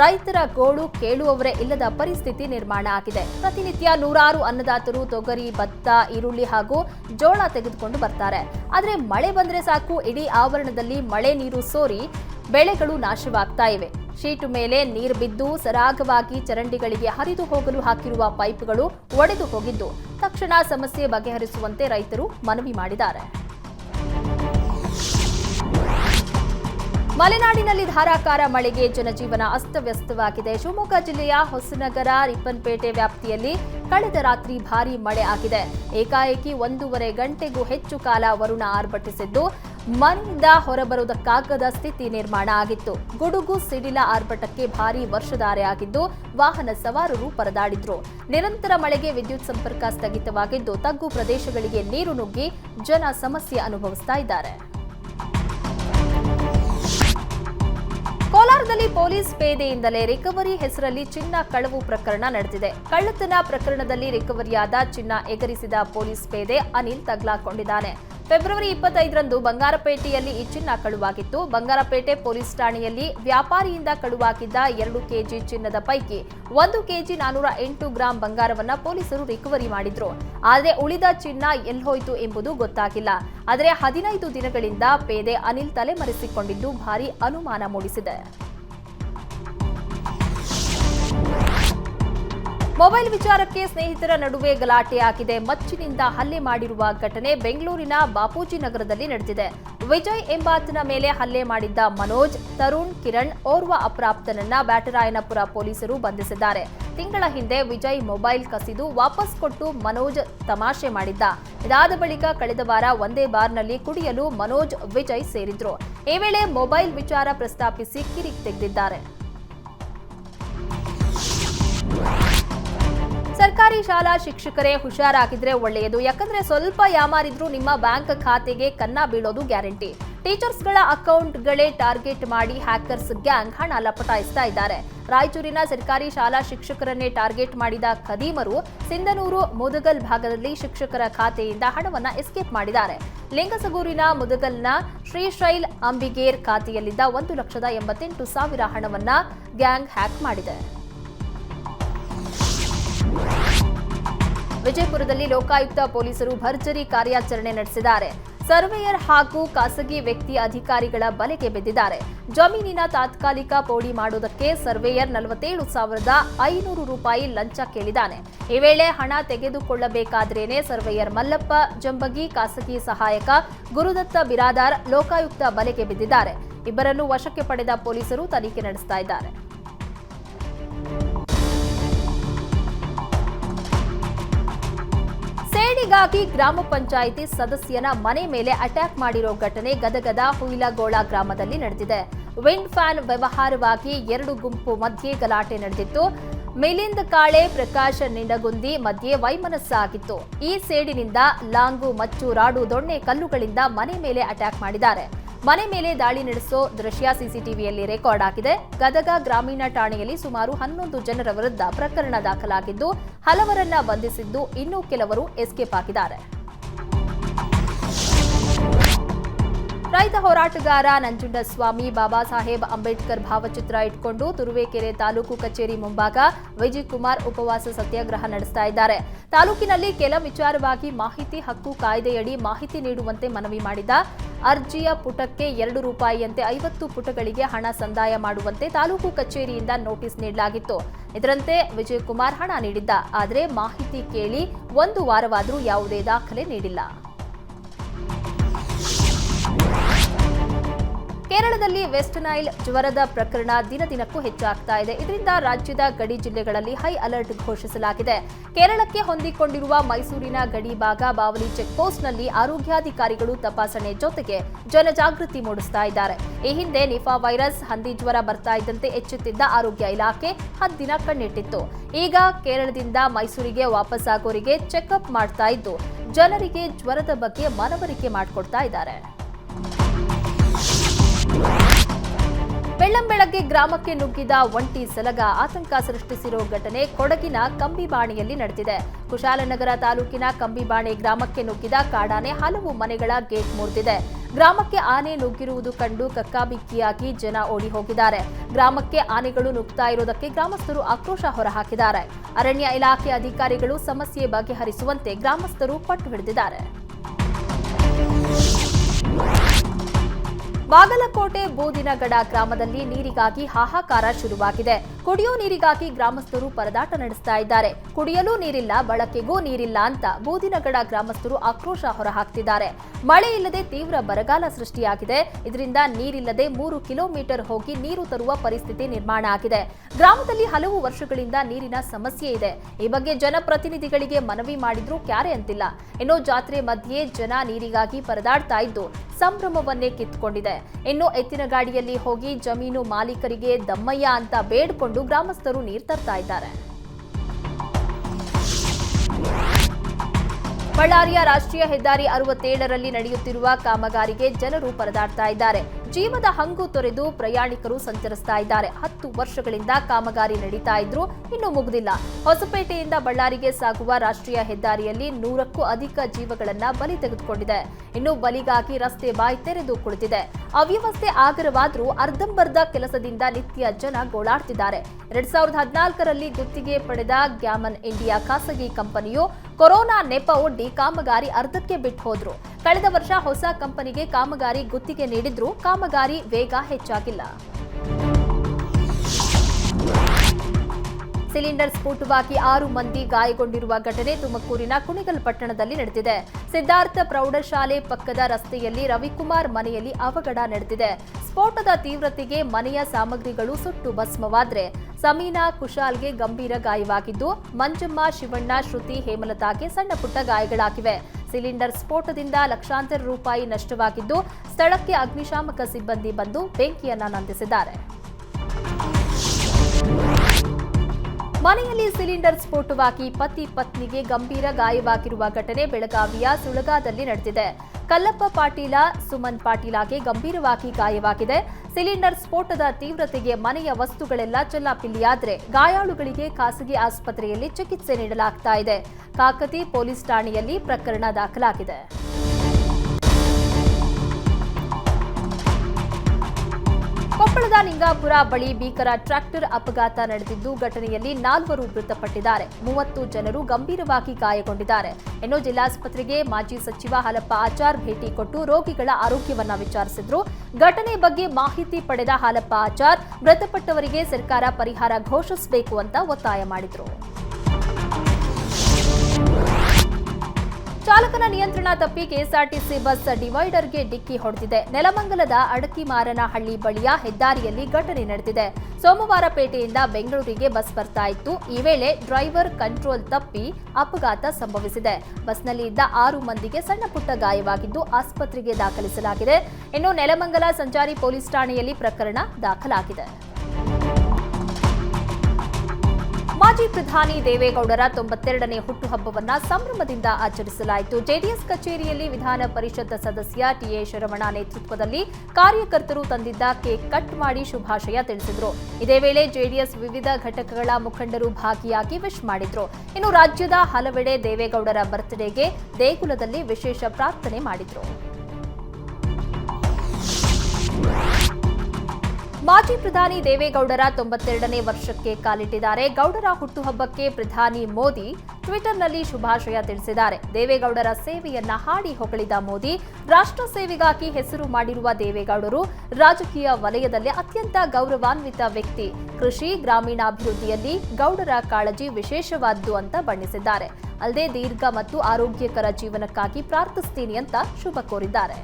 ರೈತರ ಗೋಳು ಕೇಳುವವರೇ ಇಲ್ಲದ ಪರಿಸ್ಥಿತಿ ನಿರ್ಮಾಣ ಆಗಿದೆ. ಪ್ರತಿನಿತ್ಯ ನೂರಾರು ಅನ್ನದಾತರು ತೊಗರಿ, ಭತ್ತ, ಈರುಳ್ಳಿ ಹಾಗೂ ಜೋಳ ತೆಗೆದುಕೊಂಡು ಬರ್ತಾರೆ. ಆದ್ರೆ ಮಳೆ ಬಂದ್ರೆ ಸಾಕು, ಇಡೀ ಆವರಣದಲ್ಲಿ ಮಳೆ ನೀರು ಸೋರಿ ಬೆಳೆಗಳು ನಾಶವಾಗ್ತಾ ಇವೆ. ಶೀಟು ಮೇಲೆ ನೀರು ಬಿದ್ದು ಸರಾಗವಾಗಿ ಚರಂಡಿಗಳಿಗೆ ಹರಿದು ಹೋಗಲು ಹಾಕಿರುವ ಪೈಪ್ಗಳು ಒಡೆದು ಹೋಗಿದ್ದು, ತಕ್ಷಣ ಸಮಸ್ಯೆ ಬಗೆಹರಿಸುವಂತೆ ರೈತರು ಮನವಿ ಮಾಡಿದ್ದಾರೆ. ಮಲೆನಾಡಿನಲ್ಲಿ ಧಾರಾಕಾರ ಮಳೆಗೆ ಜನಜೀವನ ಅಸ್ತವ್ಯಸ್ತವಾಗಿದೆ. ಶಿವಮೊಗ್ಗ ಜಿಲ್ಲೆಯ ಹೊಸನಗರ, ರಿಪ್ಪನ್ಪೇಟೆ ವ್ಯಾಪ್ತಿಯಲ್ಲಿ ಕಳೆದ ರಾತ್ರಿ ಭಾರೀ ಮಳೆ ಆಗಿದೆ. ಏಕಾಏಕಿ ಒಂದೂವರೆ ಗಂಟೆಗೂ ಹೆಚ್ಚು ಕಾಲ ವರುಣ ಆರ್ಭಟಿಸಿದ್ದು ಮನೆಯಿಂದ ಹೊರಬರುವುದಕ್ಕಾಗದ ಸ್ಥಿತಿ ನಿರ್ಮಾಣ ಆಗಿತ್ತು. ಗುಡುಗು ಸಿಡಿಲ ಆರ್ಭಟಕ್ಕೆ ಭಾರೀ ವರ್ಷಧಾರೆಯಾಗಿದ್ದು ವಾಹನ ಸವಾರರು ಪರದಾಡಿದ್ರು. ನಿರಂತರ ಮಳೆಗೆ ವಿದ್ಯುತ್ ಸಂಪರ್ಕ ಸ್ಥಗಿತವಾಗಿದ್ದು ತಗ್ಗು ಪ್ರದೇಶಗಳಿಗೆ ನೀರು ನುಗ್ಗಿ ಜನ ಸಮಸ್ಯೆ ಅನುಭವಿಸ್ತಾ ಇದ್ದಾರೆ. ಕೋಲಾರದಲ್ಲಿ ಪೊಲೀಸ್ ಪೇದೆಯಿಂದಲೇ ರಿಕವರಿ ಹೆಸರಲ್ಲಿ ಚಿನ್ನ ಕಳವು ಪ್ರಕರಣ ನಡೆದಿದೆ. ಕಳ್ಳತನ ಪ್ರಕರಣದಲ್ಲಿ ರಿಕವರಿಯಾದ ಚಿನ್ನ ಎಗರಿಸಿದ ಪೊಲೀಸ್ ಪೇದೆ ಅನಿಲ್ ತಗ್ಲಾಕೊಂಡಿದ್ದಾನೆ. ಫೆಬ್ರವರಿ ಇಪ್ಪತ್ತೈದರಂದು ಬಂಗಾರಪೇಟೆಯಲ್ಲಿ ಈ ಚಿನ್ನ ಕಳುವಾಗಿತ್ತು. ಬಂಗಾರಪೇಟೆ ಪೊಲೀಸ್ ಠಾಣೆಯಲ್ಲಿ ವ್ಯಾಪಾರಿಯಿಂದ ಕಳುವಾಗಿದ್ದ ಎರಡು ಕೆಜಿ ಚಿನ್ನದ ಪೈಕಿ ಒಂದು ಕೆಜಿ ನಾನೂರ ಎಂಟು ಗ್ರಾಂ ಬಂಗಾರವನ್ನ ಪೊಲೀಸರು ರಿಕವರಿ ಮಾಡಿದ್ರು. ಆದರೆ ಉಳಿದ ಚಿನ್ನ ಎಲ್ಲೋಯ್ತು ಎಂಬುದು ಗೊತ್ತಾಗಿಲ್ಲ. ಆದರೆ ಹದಿನೈದು ದಿನಗಳಿಂದ ಪೇದೆ ಅನಿಲ್ ತಲೆಮರೆಸಿಕೊಂಡಿದ್ದು ಭಾರಿ ಅನುಮಾನ ಮೂಡಿಸಿದೆ. ಮೊಬೈಲ್ ವಿಚಾರಕ್ಕೆ ಸ್ನೇಹಿತರ ನಡುವೆ ಗಲಾಟೆಯಾಗಿದೆ ಮಚ್ಚಿನಿಂದ ಹಲ್ಲೆ ಮಾಡಿರುವ ಘಟನೆ ಬೆಂಗಳೂರಿನ ಬಾಪೂಜಿ ನಗರದಲ್ಲಿ ನಡೆದಿದೆ. ವಿಜಯ್ ಎಂಬಾತನ ಮೇಲೆ ಹಲ್ಲೆ ಮಾಡಿದ್ದ ಮನೋಜ್, ತರುಣ್, ಕಿರಣ್ ಓರ್ವ ಅಪ್ರಾಪ್ತನನ್ನ ಬ್ಯಾಟರಾಯನಪುರ ಪೊಲೀಸರು ಬಂಧಿಸಿದ್ದಾರೆ. ತಿಂಗಳ ಹಿಂದೆ ವಿಜಯ್ ಮೊಬೈಲ್ ಕಸಿದು ವಾಪಸ್ ಕೊಟ್ಟು ಮನೋಜ್ ತಮಾಷೆ ಮಾಡಿದ್ದ. ಇದಾದ ಬಳಿಕ ಕಳೆದ ವಾರ ಒಂದೇ ಬಾರ್ನಲ್ಲಿ ಕುಡಿಯಲು ಮನೋಜ್, ವಿಜಯ್ ಸೇರಿದ್ರು. ಈ ವೇಳೆ ಮೊಬೈಲ್ ವಿಚಾರ ಪ್ರಸ್ತಾಪಿಸಿ ಕಿರಿಕ್ ತೆಗೆದಿದ್ದಾರೆ. ಸರ್ಕಾರಿ ಶಾಲಾ ಶಿಕ್ಷಕರೇ ಹುಷಾರಾಗಿದ್ರೆ ಒಳ್ಳೆಯದು. ಯಾಕಂದ್ರೆ ಸ್ವಲ್ಪ ಯಾಮಾರಿದ್ರು ನಿಮ್ಮ ಬ್ಯಾಂಕ್ ಖಾತೆಗೆ ಕನ್ನ ಬೀಳೋದು ಗ್ಯಾರಂಟಿ. ಟೀಚರ್ಸ್ಗಳ ಅಕೌಂಟ್ಗಳೇ ಟಾರ್ಗೆಟ್ ಮಾಡಿ ಹ್ಯಾಕರ್ಸ್ ಗ್ಯಾಂಗ್ ಹಣ ಲಪಟಾಯಿಸ್ತಾ ಇದ್ದಾರೆ. ರಾಯಚೂರಿನ ಸರ್ಕಾರಿ ಶಾಲಾ ಶಿಕ್ಷಕರನ್ನೇ ಟಾರ್ಗೆಟ್ ಮಾಡಿದ ಖದೀಮರು ಸಿಂಧನೂರು ಮುದಗಲ್ ಭಾಗದಲ್ಲಿ ಶಿಕ್ಷಕರ ಖಾತೆಯಿಂದ ಹಣವನ್ನು ಎಸ್ಕೇಪ್ ಮಾಡಿದ್ದಾರೆ. ಲಿಂಗಸಗೂರಿನ ಮುದಗಲ್ನ ಶ್ರೀಶೈಲ್ ಅಂಬಿಗೇರ್ ಖಾತೆಯಲ್ಲಿದ್ದ ಒಂದು ಲಕ್ಷದ ಎಂಬತ್ತೆಂಟು ಸಾವಿರ ಹಣವನ್ನು ಗ್ಯಾಂಗ್ ಹ್ಯಾಕ್ ಮಾಡಿದೆ. ವಿಜಯಪುರದಲ್ಲಿ ಲೋಕಾಯುಕ್ತ ಪೊಲೀಸರು ಭರ್ಜರಿ ಕಾರ್ಯಾಚರಣೆ ನಡೆಸಿದ್ದಾರೆ. ಸರ್ವೇಯರ್ ಹಾಗೂ ಖಾಸಗಿ ವ್ಯಕ್ತಿ ಅಧಿಕಾರಿಗಳ ಬಲೆಗೆ ಬಿದ್ದಿದ್ದಾರೆ. ಜಮೀನಿನ ತಾತ್ಕಾಲಿಕ ಪೋಡಿ ಮಾಡುವುದಕ್ಕೆ ಸರ್ವೇಯರ್ ನಲವತ್ತೇಳು ಸಾವಿರದ ಐನೂರು ರೂಪಾಯಿ ಲಂಚ ಕೇಳಿದ್ದಾನೆ. ಈ ವೇಳೆ ಹಣ ತೆಗೆದುಕೊಳ್ಳಬೇಕಾದ್ರೇನೆ ಸರ್ವೇಯರ್ ಮಲ್ಲಪ್ಪ, ಜಂಬಗಿ ಖಾಸಗಿ ಸಹಾಯಕ ಗುರುದತ್ತ ಬಿರಾದಾರ್ ಲೋಕಾಯುಕ್ತ ಬಲೆಗೆ ಬಿದ್ದಿದ್ದಾರೆ. ಇಬ್ಬರನ್ನು ವಶಕ್ಕೆ ಪಡೆದ ಪೊಲೀಸರು ತನಿಖೆ ನಡೆಸ್ತಾ ಇದ್ದಾರೆ. ಸೇಡಿಗಾಗಿ ಗ್ರಾಮ ಪಂಚಾಯಿತಿ ಸದಸ್ಯನ ಮನೆ ಮೇಲೆ ಅಟ್ಯಾಕ್ ಮಾಡಿರೋ ಘಟನೆ ಗದಗದ ಹುಯಿಲಗೋಳ ಗ್ರಾಮದಲ್ಲಿ ನಡೆದಿದೆ. ವಿಂಡ್ ಫ್ಯಾನ್ ವ್ಯವಹಾರವಾಗಿ ಎರಡು ಗುಂಪು ಮಧ್ಯೆ ಗಲಾಟೆ ನಡೆದಿತ್ತು. ಮಿಲಿಂದ್ ಕಾಳೆ ಪ್ರಕಾಶ ನಿಂಡಗುಂದಿ ಮಧ್ಯೆ ವೈಮನಸ್ಸಾಗಿತ್ತು. ಈ ಸೇಡಿನಿಂದ ಲಾಂಗು, ಮಚ್ಚು, ರಾಡು, ದೊಣ್ಣೆ ಕಲ್ಲುಗಳಿಂದ ಮನೆ ಮೇಲೆ ಅಟ್ಯಾಕ್ ಮಾಡಿದ್ದಾರೆ. ಮನೆ ಮೇಲೆ ದಾಳಿ ನಡೆಸೋ ದೃಶ್ಯ ಸಿಸಿಟಿವಿಯಲ್ಲಿ ರೆಕಾರ್ಡ್ ಆಗಿದೆ ಗದಗ ಗ್ರಾಮೀಣ ಠಾಣೆಯಲ್ಲಿ ಸುಮಾರು ಹನ್ನೊಂದು ಜನರ ವಿರುದ್ಧ ಪ್ರಕರಣ ದಾಖಲಾಗಿದ್ದು, ಹಲವರನ್ನ ಬಂಧಿಸಿದ್ದು ಇನ್ನೂ ಕೆಲವರು ಎಸ್ಕೇಪ್ ಆಗಿದ್ದಾರೆ. ರೈತ ಹೋರಾಟಗಾರ ನಂಜುಂಡಸ್ವಾಮಿ ಬಾಬಾ ಸಾಹೇಬ್ ಅಂಬೇಡ್ಕರ್ ಭಾವಚಿತ್ರ ಇಟ್ಕೊಂಡು ತುರುವೇಕೆರೆ ತಾಲೂಕು ಕಚೇರಿ ಮುಂಭಾಗ ವಿಜಯ್ ಕುಮಾರ್ ಉಪವಾಸ ಸತ್ಯಾಗ್ರಹ ನಡೆಸ್ತಾ ಇದ್ದಾರೆ. ತಾಲೂಕಿನಲ್ಲಿ ಕೆಲ ವಿಚಾರವಾಗಿ ಮಾಹಿತಿ ಹಕ್ಕು ಕಾಯ್ದೆಯಡಿ ಮಾಹಿತಿ ನೀಡುವಂತೆ ಮನವಿ ಮಾಡಿದ. ಅರ್ಜಿಯ ಪುಟಕ್ಕೆ ಎರಡು ರೂಪಾಯಿಯಂತೆ ಐವತ್ತು ಪುಟಗಳಿಗೆ ಹಣ ಸಂದಾಯ ಮಾಡುವಂತೆ ತಾಲೂಕು ಕಚೇರಿಯಿಂದ ನೋಟಿಸ್ ನೀಡಲಾಗಿತ್ತು. ಇದರಂತೆ ವಿಜಯ್ ಕುಮಾರ್ ಹಣ ನೀಡಿದ್ದ, ಆದರೆ ಮಾಹಿತಿ ಕೇಳಿ ಒಂದು ವಾರವಾದರೂ ಯಾವುದೇ ದಾಖಲೆ ನೀಡಿಲ್ಲ. ಕೇರಳದಲ್ಲಿ ವೆಸ್ಟ್ ನೈಲ್ ಜ್ವರದ ಪ್ರಕರಣ ದಿನ ದಿನಕ್ಕೂ ಹೆಚ್ಚಾಗ್ತಾ ಇದೆ. ಇದರಿಂದ ರಾಜ್ಯದ ಗಡಿ ಜಿಲ್ಲೆಗಳಲ್ಲಿ ಹೈ ಅಲರ್ಟ್ ಘೋಷಿಸಲಾಗಿದೆ. ಕೇರಳಕ್ಕೆ ಹೊಂದಿಕೊಂಡಿರುವ ಮೈಸೂರಿನ ಗಡಿ ಭಾಗ ಬಾವಲಿ ಚೆಕ್ ಪೋಸ್ಟ್ನಲ್ಲಿ ಆರೋಗ್ಯಾಧಿಕಾರಿಗಳು ತಪಾಸಣೆ ಜೊತೆಗೆ ಜನಜಾಗೃತಿ ಮೂಡಿಸ್ತಾ ಇದ್ದಾರೆ. ಈ ಹಿಂದೆ ನಿಫಾ ವೈರಸ್ ಹಂದಿ ಜ್ವರ ಬರ್ತಾ ಇದ್ದಂತೆ ಹೆಚ್ಚುತ್ತಿದ್ದ ಆರೋಗ್ಯ ಇಲಾಖೆ ಹದ್ದಿನ ಕಣ್ಣಿಟ್ಟಿತ್ತು. ಈಗ ಕೇರಳದಿಂದ ಮೈಸೂರಿಗೆ ವಾಪಸ್ಸಾಗೋರಿಗೆ ಚೆಕ್ಅಪ್ ಮಾಡ್ತಾ ಇದ್ದು, ಜನರಿಗೆ ಜ್ವರದ ಬಗ್ಗೆ ಮನವರಿಕೆ ಮಾಡಿಕೊಡ್ತಾ ಇದ್ದಾರೆ. ಬೆಳ್ಳಂಬೆಳಗ್ಗೆ ಗ್ರಾಮಕ್ಕೆ ನುಗ್ಗಿದ ಒಂಟಿ ಸಲಗ ಆತಂಕ ಸೃಷ್ಟಿಸಿರೋ ಘಟನೆ ಕೊಡಗಿನ ಕಂಬಿಬಾಣಿಯಲ್ಲಿ ನಡೆದಿದೆ. ಕುಶಾಲನಗರ ತಾಲೂಕಿನ ಕಂಬಿಬಾಣೆ ಗ್ರಾಮಕ್ಕೆ ನುಗ್ಗಿದ ಕಾಡಾನೆ ಹಲವು ಮನೆಗಳ ಗೇಟ್ ಮುರಿದಿದೆ. ಗ್ರಾಮಕ್ಕೆ ಆನೆ ನುಗ್ಗಿರುವುದು ಕಂಡು ಕಕ್ಕಾಬಿಕ್ಕಿಯಾಗಿ ಜನ ಓಡಿ ಹೋಗಿದ್ದಾರೆ. ಗ್ರಾಮಕ್ಕೆ ಆನೆಗಳು ನುಗ್ತಾ ಇರೋದಕ್ಕೆ ಗ್ರಾಮಸ್ಥರು ಆಕ್ರೋಶ ಹೊರಹಾಕಿದ್ದಾರೆ. ಅರಣ್ಯ ಇಲಾಖೆ ಅಧಿಕಾರಿಗಳು ಸಮಸ್ಯೆ ಬಗೆಹರಿಸುವಂತೆ ಗ್ರಾಮಸ್ಥರು ಪಟ್ಟು ಹಿಡಿದಿದ್ದಾರೆ. ಬಾಗಲಕೋಟೆ ಬೂದಿನಗಡ ಗ್ರಾಮದಲ್ಲಿ ನೀರಿಗಾಗಿ ಹಾಹಾಕಾರ ಶುರುವಾಗಿದೆ. ಕುಡಿಯೋ ನೀರಿಗಾಗಿ ಗ್ರಾಮಸ್ಥರು ಪರದಾಟ ನಡೆಸ್ತಾ ಇದ್ದಾರೆ. ಕುಡಿಯಲು ನೀರಿಲ್ಲ, ಬಳಕೆಗೂ ನೀರಿಲ್ಲ ಅಂತ ಬೂದಿನಗಡ ಗ್ರಾಮಸ್ಥರು ಆಕ್ರೋಶ ಹೊರಹಾಕ್ತಿದ್ದಾರೆ. ಮಳೆ ಇಲ್ಲದೆ ತೀವ್ರ ಬರಗಾಲ ಸೃಷ್ಟಿಯಾಗಿದೆ. ಇದರಿಂದ ನೀರಿಲ್ಲದೆ ಮೂರು ಕಿಲೋಮೀಟರ್ ಹೋಗಿ ನೀರು ತರುವ ಪರಿಸ್ಥಿತಿ ನಿರ್ಮಾಣ ಆಗಿದೆ. ಗ್ರಾಮದಲ್ಲಿ ಹಲವು ವರ್ಷಗಳಿಂದ ನೀರಿನ ಸಮಸ್ಯೆ ಇದೆ. ಈ ಬಗ್ಗೆ ಜನಪ್ರತಿನಿಧಿಗಳಿಗೆ ಮನವಿ ಮಾಡಿದ್ರೂ ಕ್ಯಾರೆ ಅಂತಿಲ್ಲ. ಇನ್ನು ಜಾತ್ರೆ ಮಧ್ಯೆ ಜನ ನೀರಿಗಾಗಿ ಪರದಾಡ್ತಾ ಇದ್ದು ಸಂಭ್ರಮವನ್ನೇ ಕಿತ್ತುಕೊಂಡಿದೆ ಇನ್ನು ಎತ್ತಿನ ಗಾಡಿಯಲ್ಲಿ ಹೋಗಿ ಜಮೀನು ಮಾಲೀಕರಿಗೆ ದಮ್ಮಯ್ಯ ಅಂತ ಬೇಡ್ಕೊಂಡು ಗ್ರಾಮಸ್ಥರು ನೀರು ತರ್ತಾ ಇದ್ದಾರೆ. ಬಳ್ಳಾರಿಯ ರಾಷ್ಟ್ರೀಯ ಹೆದ್ದಾರಿ ಅರವತ್ತೇಳರಲ್ಲಿ ನಡೆಯುತ್ತಿರುವ ಕಾಮಗಾರಿಗೆ ಜನರು ಪರದಾಡ್ತಾ ಇದ್ದಾರೆ. ಜೀವದ ಹಂಗು ತೊರೆದು ಪ್ರಯಾಣಿಕರು ಸಂಚರಿಸ್ತಾ ಇದ್ದಾರೆ. ಹತ್ತು ವರ್ಷಗಳಿಂದ ಕಾಮಗಾರಿ ನಡೀತಾ ಇದ್ರು ಇನ್ನೂ ಮುಗಿದಿಲ್ಲ. ಹೊಸಪೇಟೆಯಿಂದ ಬಳ್ಳಾರಿಗೆ ಸಾಗುವ ರಾಷ್ಟ್ರೀಯ ಹೆದ್ದಾರಿಯಲ್ಲಿ ನೂರಕ್ಕೂ ಅಧಿಕ ಜೀವಗಳನ್ನ ಬಲಿ ತೆಗೆದುಕೊಂಡಿದೆ. ಇನ್ನು ಬಲಿಗಾಗಿ ರಸ್ತೆ ಬಾಯಿ ತೆರೆದು ಕುಳಿತಿದೆ. ಅವ್ಯವಸ್ಥೆ ಆಗರವಾದ್ರೂ ಅರ್ಧಂಬರ್ಧ ಕೆಲಸದಿಂದ ನಿತ್ಯ ಜನ ಗೋಳಾಡ್ತಿದ್ದಾರೆ. ಎರಡ್ ಸಾವಿರದ ಹದಿನಾಲ್ಕರಲ್ಲಿ ಗುತ್ತಿಗೆ ಪಡೆದ ಗ್ಯಾಮನ್ ಇಂಡಿಯಾ ಖಾಸಗಿ ಕಂಪನಿಯು ಕೊರೋನಾ ನೆಪ ಒಡ್ಡಿ ಕಾಮಗಾರಿ ಅರ್ಧಕ್ಕೆ ಬಿಟ್ಟು ಹೋದ್ರು ಕಳೆದ ವರ್ಷ ಹೊಸ ಕಂಪನಿಗೆ ಕಾಮಗಾರಿ ಗುತ್ತಿಗೆ ನೀಡಿದ್ರೂ ಕಾಮಗಾರಿ ವೇಗ ಹೆಚ್ಚಾಗಿಲ್ಲ. ಸಿಲಿಂಡರ್ ಸ್ಫೋಟವಾಗಿ ಆರು ಮಂದಿ ಗಾಯಗೊಂಡಿರುವ ಘಟನೆ ತುಮಕೂರಿನ ಕುಣಿಗಲ್ ಪಟ್ಟಣದಲ್ಲಿ ನಡೆದಿದೆ. ಸಿದ್ಧಾರ್ಥ ಪ್ರೌಢಶಾಲೆ ಪಕ್ಕದ ರಸ್ತೆಯಲ್ಲಿ ರವಿಕುಮಾರ್ ಮನೆಯಲ್ಲಿ ಅವಘಡ ನಡೆದಿದೆ. ಸ್ಫೋಟದ ತೀವ್ರತೆಗೆ ಮನೆಯ ಸಾಮಗ್ರಿಗಳು ಸುಟ್ಟು ಭಸ್ಮವಾದ್ರೆ. ಸಮೀನಾ ಕುಶಾಲ್ಗೆ ಗಂಭೀರ ಗಾಯವಾಗಿದ್ದು, ಮಂಜಮ್ಮ, ಶಿವಣ್ಣ, ಶ್ರುತಿ, ಹೇಮಲತಾಗೆ ಸಣ್ಣಪುಟ್ಟ ಗಾಯಗಳಾಗಿವೆ. ಸಿಲಿಂಡರ್ ಸ್ಫೋಟದಿಂದ ಲಕ್ಷಾಂತರ ರೂಪಾಯಿ ನಷ್ಟವಾಗಿದ್ದು, ಸ್ಥಳಕ್ಕೆ ಅಗ್ನಿಶಾಮಕ ಸಿಬ್ಬಂದಿ ಬಂದು ಬೆಂಕಿಯನ್ನ ನಂದಿಸಿದ್ದಾರೆ. ಮನೆಯಲ್ಲಿ ಸಿಲಿಂಡರ್ ಸ್ಫೋಟವಾಗಿ ಪತಿ ಪತ್ನಿಗೆ ಗಂಭೀರ ಗಾಯವಾಗಿರುವ ಘಟನೆ ಬೆಳಗಾವಿಯ ಸುಳಗಾದಲ್ಲಿ ನಡೆದಿದೆ. ಕಲ್ಲಪ್ಪ ಪಾಟೀಲ, ಸುಮನ್ ಪಾಟೀಲಾಗೆ ಗಂಭೀರವಾಗಿ ಗಾಯವಾಗಿದೆ. ಸಿಲಿಂಡರ್ ಸ್ಫೋಟದ ತೀವ್ರತೆಗೆ ಮನೆಯ ವಸ್ತುಗಳೆಲ್ಲ ಚೆಲ್ಲಾಪಿಲ್ಲಿಯಾದರೆ ಗಾಯಾಳುಗಳಿಗೆ ಖಾಸಗಿ ಆಸ್ಪತ್ರೆಯಲ್ಲಿ ಚಿಕಿತ್ಸೆ ನೀಡಲಾಗ್ತಾ ಇದೆ. ಕಾಕತಿ ಪೊಲೀಸ್ ಠಾಣೆಯಲ್ಲಿ ಪ್ರಕರಣ ದಾಖಲಾಗಿದೆ. ಕೊಪ್ಪಳದ ನಿಂಗಾಪುರ ಬಳಿ ಭೀಕರ ಟ್ರ್ಯಾಕ್ಟರ್ ಅಪಘಾತ ನಡೆದಿದ್ದು ಘಟನೆಯಲ್ಲಿ ನಾಲ್ವರು ಮೃತಪಟ್ಟಿದ್ದಾರೆ. ಮೂವತ್ತು ಜನರು ಗಂಭೀರವಾಗಿ ಗಾಯಗೊಂಡಿದ್ದಾರೆ. ಇನ್ನು ಜಿಲ್ಲಾಸ್ಪತ್ರೆಗೆ ಮಾಜಿ ಸಚಿವ ಹಾಲಪ್ಪ ಆಚಾರ್ ಭೇಟಿ ಕೊಟ್ಟು ರೋಗಿಗಳ ಆರೋಗ್ಯವನ್ನ ವಿಚಾರಿಸಿದ್ರು. ಘಟನೆ ಬಗ್ಗೆ ಮಾಹಿತಿ ಪಡೆದ ಹಾಲಪ್ಪ ಆಚಾರ್, ಮೃತಪಟ್ಟವರಿಗೆ ಸರ್ಕಾರ ಪರಿಹಾರ ಘೋಷಿಸಬೇಕು ಅಂತ ಒತ್ತಾಯ ಮಾಡಿದ್ರು. ಚಾಲಕನ ನಿಯಂತ್ರಣ ತಪ್ಪಿ ಕೆಎಸ್ಆರ್ಟಿಸಿ ಬಸ್ ಡಿವೈಡರ್ಗೆ ಡಿಕ್ಕಿ ಹೊಡೆದಿದೆ. ನೆಲಮಂಗಲದ ಅಡಕಿಮಾರನಹಳ್ಳಿ ಬಳಿಯ ಹೆದ್ದಾರಿಯಲ್ಲಿ ಘಟನೆ ನಡೆದಿದೆ. ಸೋಮವಾರ ಪೇಟೆಯಿಂದ ಬೆಂಗಳೂರಿಗೆ ಬಸ್ ಬರ್ತಾ ಇತ್ತು. ಈ ವೇಳೆ ಡ್ರೈವರ್ ಕಂಟ್ರೋಲ್ ತಪ್ಪಿ ಅಪಘಾತ ಸಂಭವಿಸಿದೆ. ಬಸ್ನಲ್ಲಿ ಇದ್ದ ಆರು ಮಂದಿಗೆ ಸಣ್ಣ ಪುಟ್ಟ ಗಾಯವಾಗಿದ್ದು ಆಸ್ಪತ್ರೆಗೆ ದಾಖಲಿಸಲಾಗಿದೆ. ಇನ್ನು ನೆಲಮಂಗಲ ಸಂಚಾರಿ ಪೊಲೀಸ್ ಠಾಣೆಯಲ್ಲಿ ಪ್ರಕರಣ ದಾಖಲಾಗಿದೆ. ಮಾಜಿ ಪ್ರಧಾನಿ ದೇವೇಗೌಡರ ತೊಂಬತ್ತೆರಡನೇ ಹುಟ್ಟುಹಬ್ಬವನ್ನ ಸಂಭ್ರಮದಿಂದ ಆಚರಿಸಲಾಯಿತು. ಜೆಡಿಎಸ್ ಕಚೇರಿಯಲ್ಲಿ ವಿಧಾನ ಪರಿಷತ್ ಸದಸ್ಯ ಟಿಎ ಶರವಣ ನೇತೃತ್ವದಲ್ಲಿ ಕಾರ್ಯಕರ್ತರು ತಂದಿದ್ದ ಕೇಕ್ ಕಟ್ ಮಾಡಿ ಶುಭಾಶಯ ತಿಳಿಸಿದರು. ಇದೇ ವೇಳೆ ಜೆಡಿಎಸ್ ವಿವಿಧ ಘಟಕಗಳ ಮುಖಂಡರು ಭಾಗಿಯಾಗಿ ವಿಶ್ ಮಾಡಿದ್ರು. ಇನ್ನು ರಾಜ್ಯದ ಹಲವೆಡೆ ದೇವೇಗೌಡರ ಬರ್ತ್ಡೇಗೆ ದೇಗುಲದಲ್ಲಿ ವಿಶೇಷ ಪ್ರಾರ್ಥನೆ ಮಾಡಿದ್ರು. ಮಾಜಿ ಪ್ರಧಾನಿ ದೇವೇಗೌಡರ ತೊಂಬತ್ತೆರಡನೇ ವರ್ಷಕ್ಕೆ ಕಾಲಿಟ್ಟಿದ್ದಾರೆ. ಗೌಡರ ಹುಟ್ಟುಹಬ್ಬಕ್ಕೆ ಪ್ರಧಾನಿ ಮೋದಿ ಟ್ವಿಟರ್ನಲ್ಲಿ ಶುಭಾಶಯ ತಿಳಿಸಿದ್ದಾರೆ. ದೇವೇಗೌಡರ ಸೇವೆಯನ್ನ ಹಾಡಿ ಹೊಗಳಿದ ಮೋದಿ, ರಾಷ್ಟ್ರ ಸೇವೆಗಾಗಿ ಹೆಸರು ಮಾಡಿರುವ ದೇವೇಗೌಡರು ರಾಜಕೀಯ ವಲಯದಲ್ಲಿ ಅತ್ಯಂತ ಗೌರವಾನ್ವಿತ ವ್ಯಕ್ತಿ. ಕೃಷಿ, ಗ್ರಾಮೀಣಾಭಿವೃದ್ಧಿಯಲ್ಲಿ ಗೌಡರ ಕಾಳಜಿ ವಿಶೇಷವಾದ್ದು ಅಂತ ಬಣ್ಣಿಸಿದ್ದಾರೆ. ಅಲ್ಲದೆ ದೀರ್ಘ ಮತ್ತು ಆರೋಗ್ಯಕರ ಜೀವನಕ್ಕಾಗಿ ಪ್ರಾರ್ಥಿಸ್ತೀನಿ ಅಂತ ಶುಭ ಕೋರಿದ್ದಾರೆ.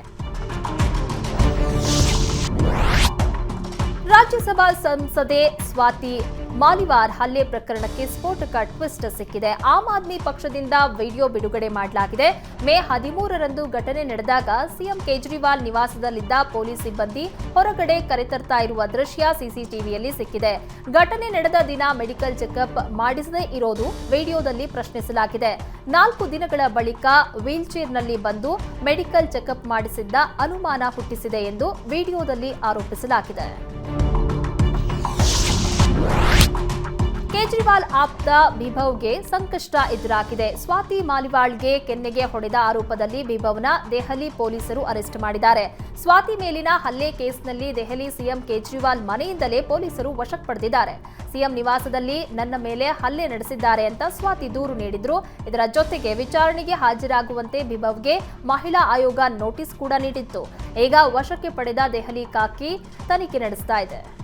ರಾಜ್ಯಸಭಾ ಸಂಸದೆ ಸ್ವಾತಿ ಮಾಲಿವಾರ್ ಹಲ್ಲೆ ಪ್ರಕರಣಕ್ಕೆ ಸ್ಫೋಟಕ ಟ್ವಿಸ್ಟ್ ಸಿಕ್ಕಿದೆ. ಆಮ್ ಆದ್ಮಿ ಪಕ್ಷದಿಂದ ವಿಡಿಯೋ ಬಿಡುಗಡೆ ಮಾಡಲಾಗಿದೆ. ಮೇ ಹದಿಮೂರರಂದು ಘಟನೆ ನಡೆದಾಗ ಸಿಎಂ ಕೇಜ್ರಿವಾಲ್ ನಿವಾಸದಲ್ಲಿದ್ದ ಪೊಲೀಸ್ ಸಿಬ್ಬಂದಿ ಹೊರಗಡೆ ಕರೆತರ್ತಾ ಇರುವ ದೃಶ್ಯ ಸಿಸಿಟಿವಿಯಲ್ಲಿ ಸಿಕ್ಕಿದೆ. ಘಟನೆ ನಡೆದ ದಿನ ಮೆಡಿಕಲ್ ಚೆಕಪ್ ಮಾಡಿಸದೇ ಇರೋದು ವಿಡಿಯೋದಲ್ಲಿ ಪ್ರಶ್ನಿಸಲಾಗಿದೆ. ನಾಲ್ಕು ದಿನಗಳ ಬಳಿಕ ವೀಲ್ಚೇರ್ನಲ್ಲಿ ಬಂದು ಮೆಡಿಕಲ್ ಚೆಕಪ್ ಮಾಡಿಸಿದ್ದ ಅನುಮಾನ ಹುಟ್ಟಿಸಿದೆ ಎಂದು ವಿಡಿಯೋದಲ್ಲಿ ಆರೋಪಿಸಲಾಗಿದೆ. ಕೇಜ್ರಿವಾಲ್ ಆಪ್ತ ಬಿಭವ್ಗೆ ಸಂಕಷ್ಟ ಎದುರಾಗಿದೆ. ಸ್ವಾತಿ ಮಾಲಿವಾಳ್ಗೆ ಕೆನ್ನೆಗೆ ಹೊಡೆದ ಆರೋಪದಲ್ಲಿ ಬಿಭವ್ನ ದೆಹಲಿ ಪೊಲೀಸರು ಅರೆಸ್ಟ್ ಮಾಡಿದ್ದಾರೆ. ಸ್ವಾತಿ ಮೇಲಿನ ಹಲ್ಲೆ ಕೇಸ್ನಲ್ಲಿ ದೆಹಲಿ ಸಿಎಂ ಕೇಜ್ರಿವಾಲ್ ಮನೆಯಿಂದಲೇ ಪೊಲೀಸರು ವಶಕ್ಕೆ ಪಡೆದಿದ್ದಾರೆ. ಸಿಎಂ ನಿವಾಸದಲ್ಲಿ ನನ್ನ ಮೇಲೆ ಹಲ್ಲೆ ನಡೆಸಿದ್ದಾರೆ ಅಂತ ಸ್ವಾತಿ ದೂರು ನೀಡಿದ್ರು. ಇದರ ಜೊತೆಗೆ ವಿಚಾರಣೆಗೆ ಹಾಜರಾಗುವಂತೆ ಬಿಭವ್ಗೆ ಮಹಿಳಾ ಆಯೋಗ ನೋಟಿಸ್ ಕೂಡ ನೀಡಿತ್ತು. ಈಗ ವಶಕ್ಕೆ ಪಡೆದ ದೆಹಲಿ ಕಾಕಿ ತನಿಖೆ ನಡೆಸ್ತಾ ಇದೆ ಇದು.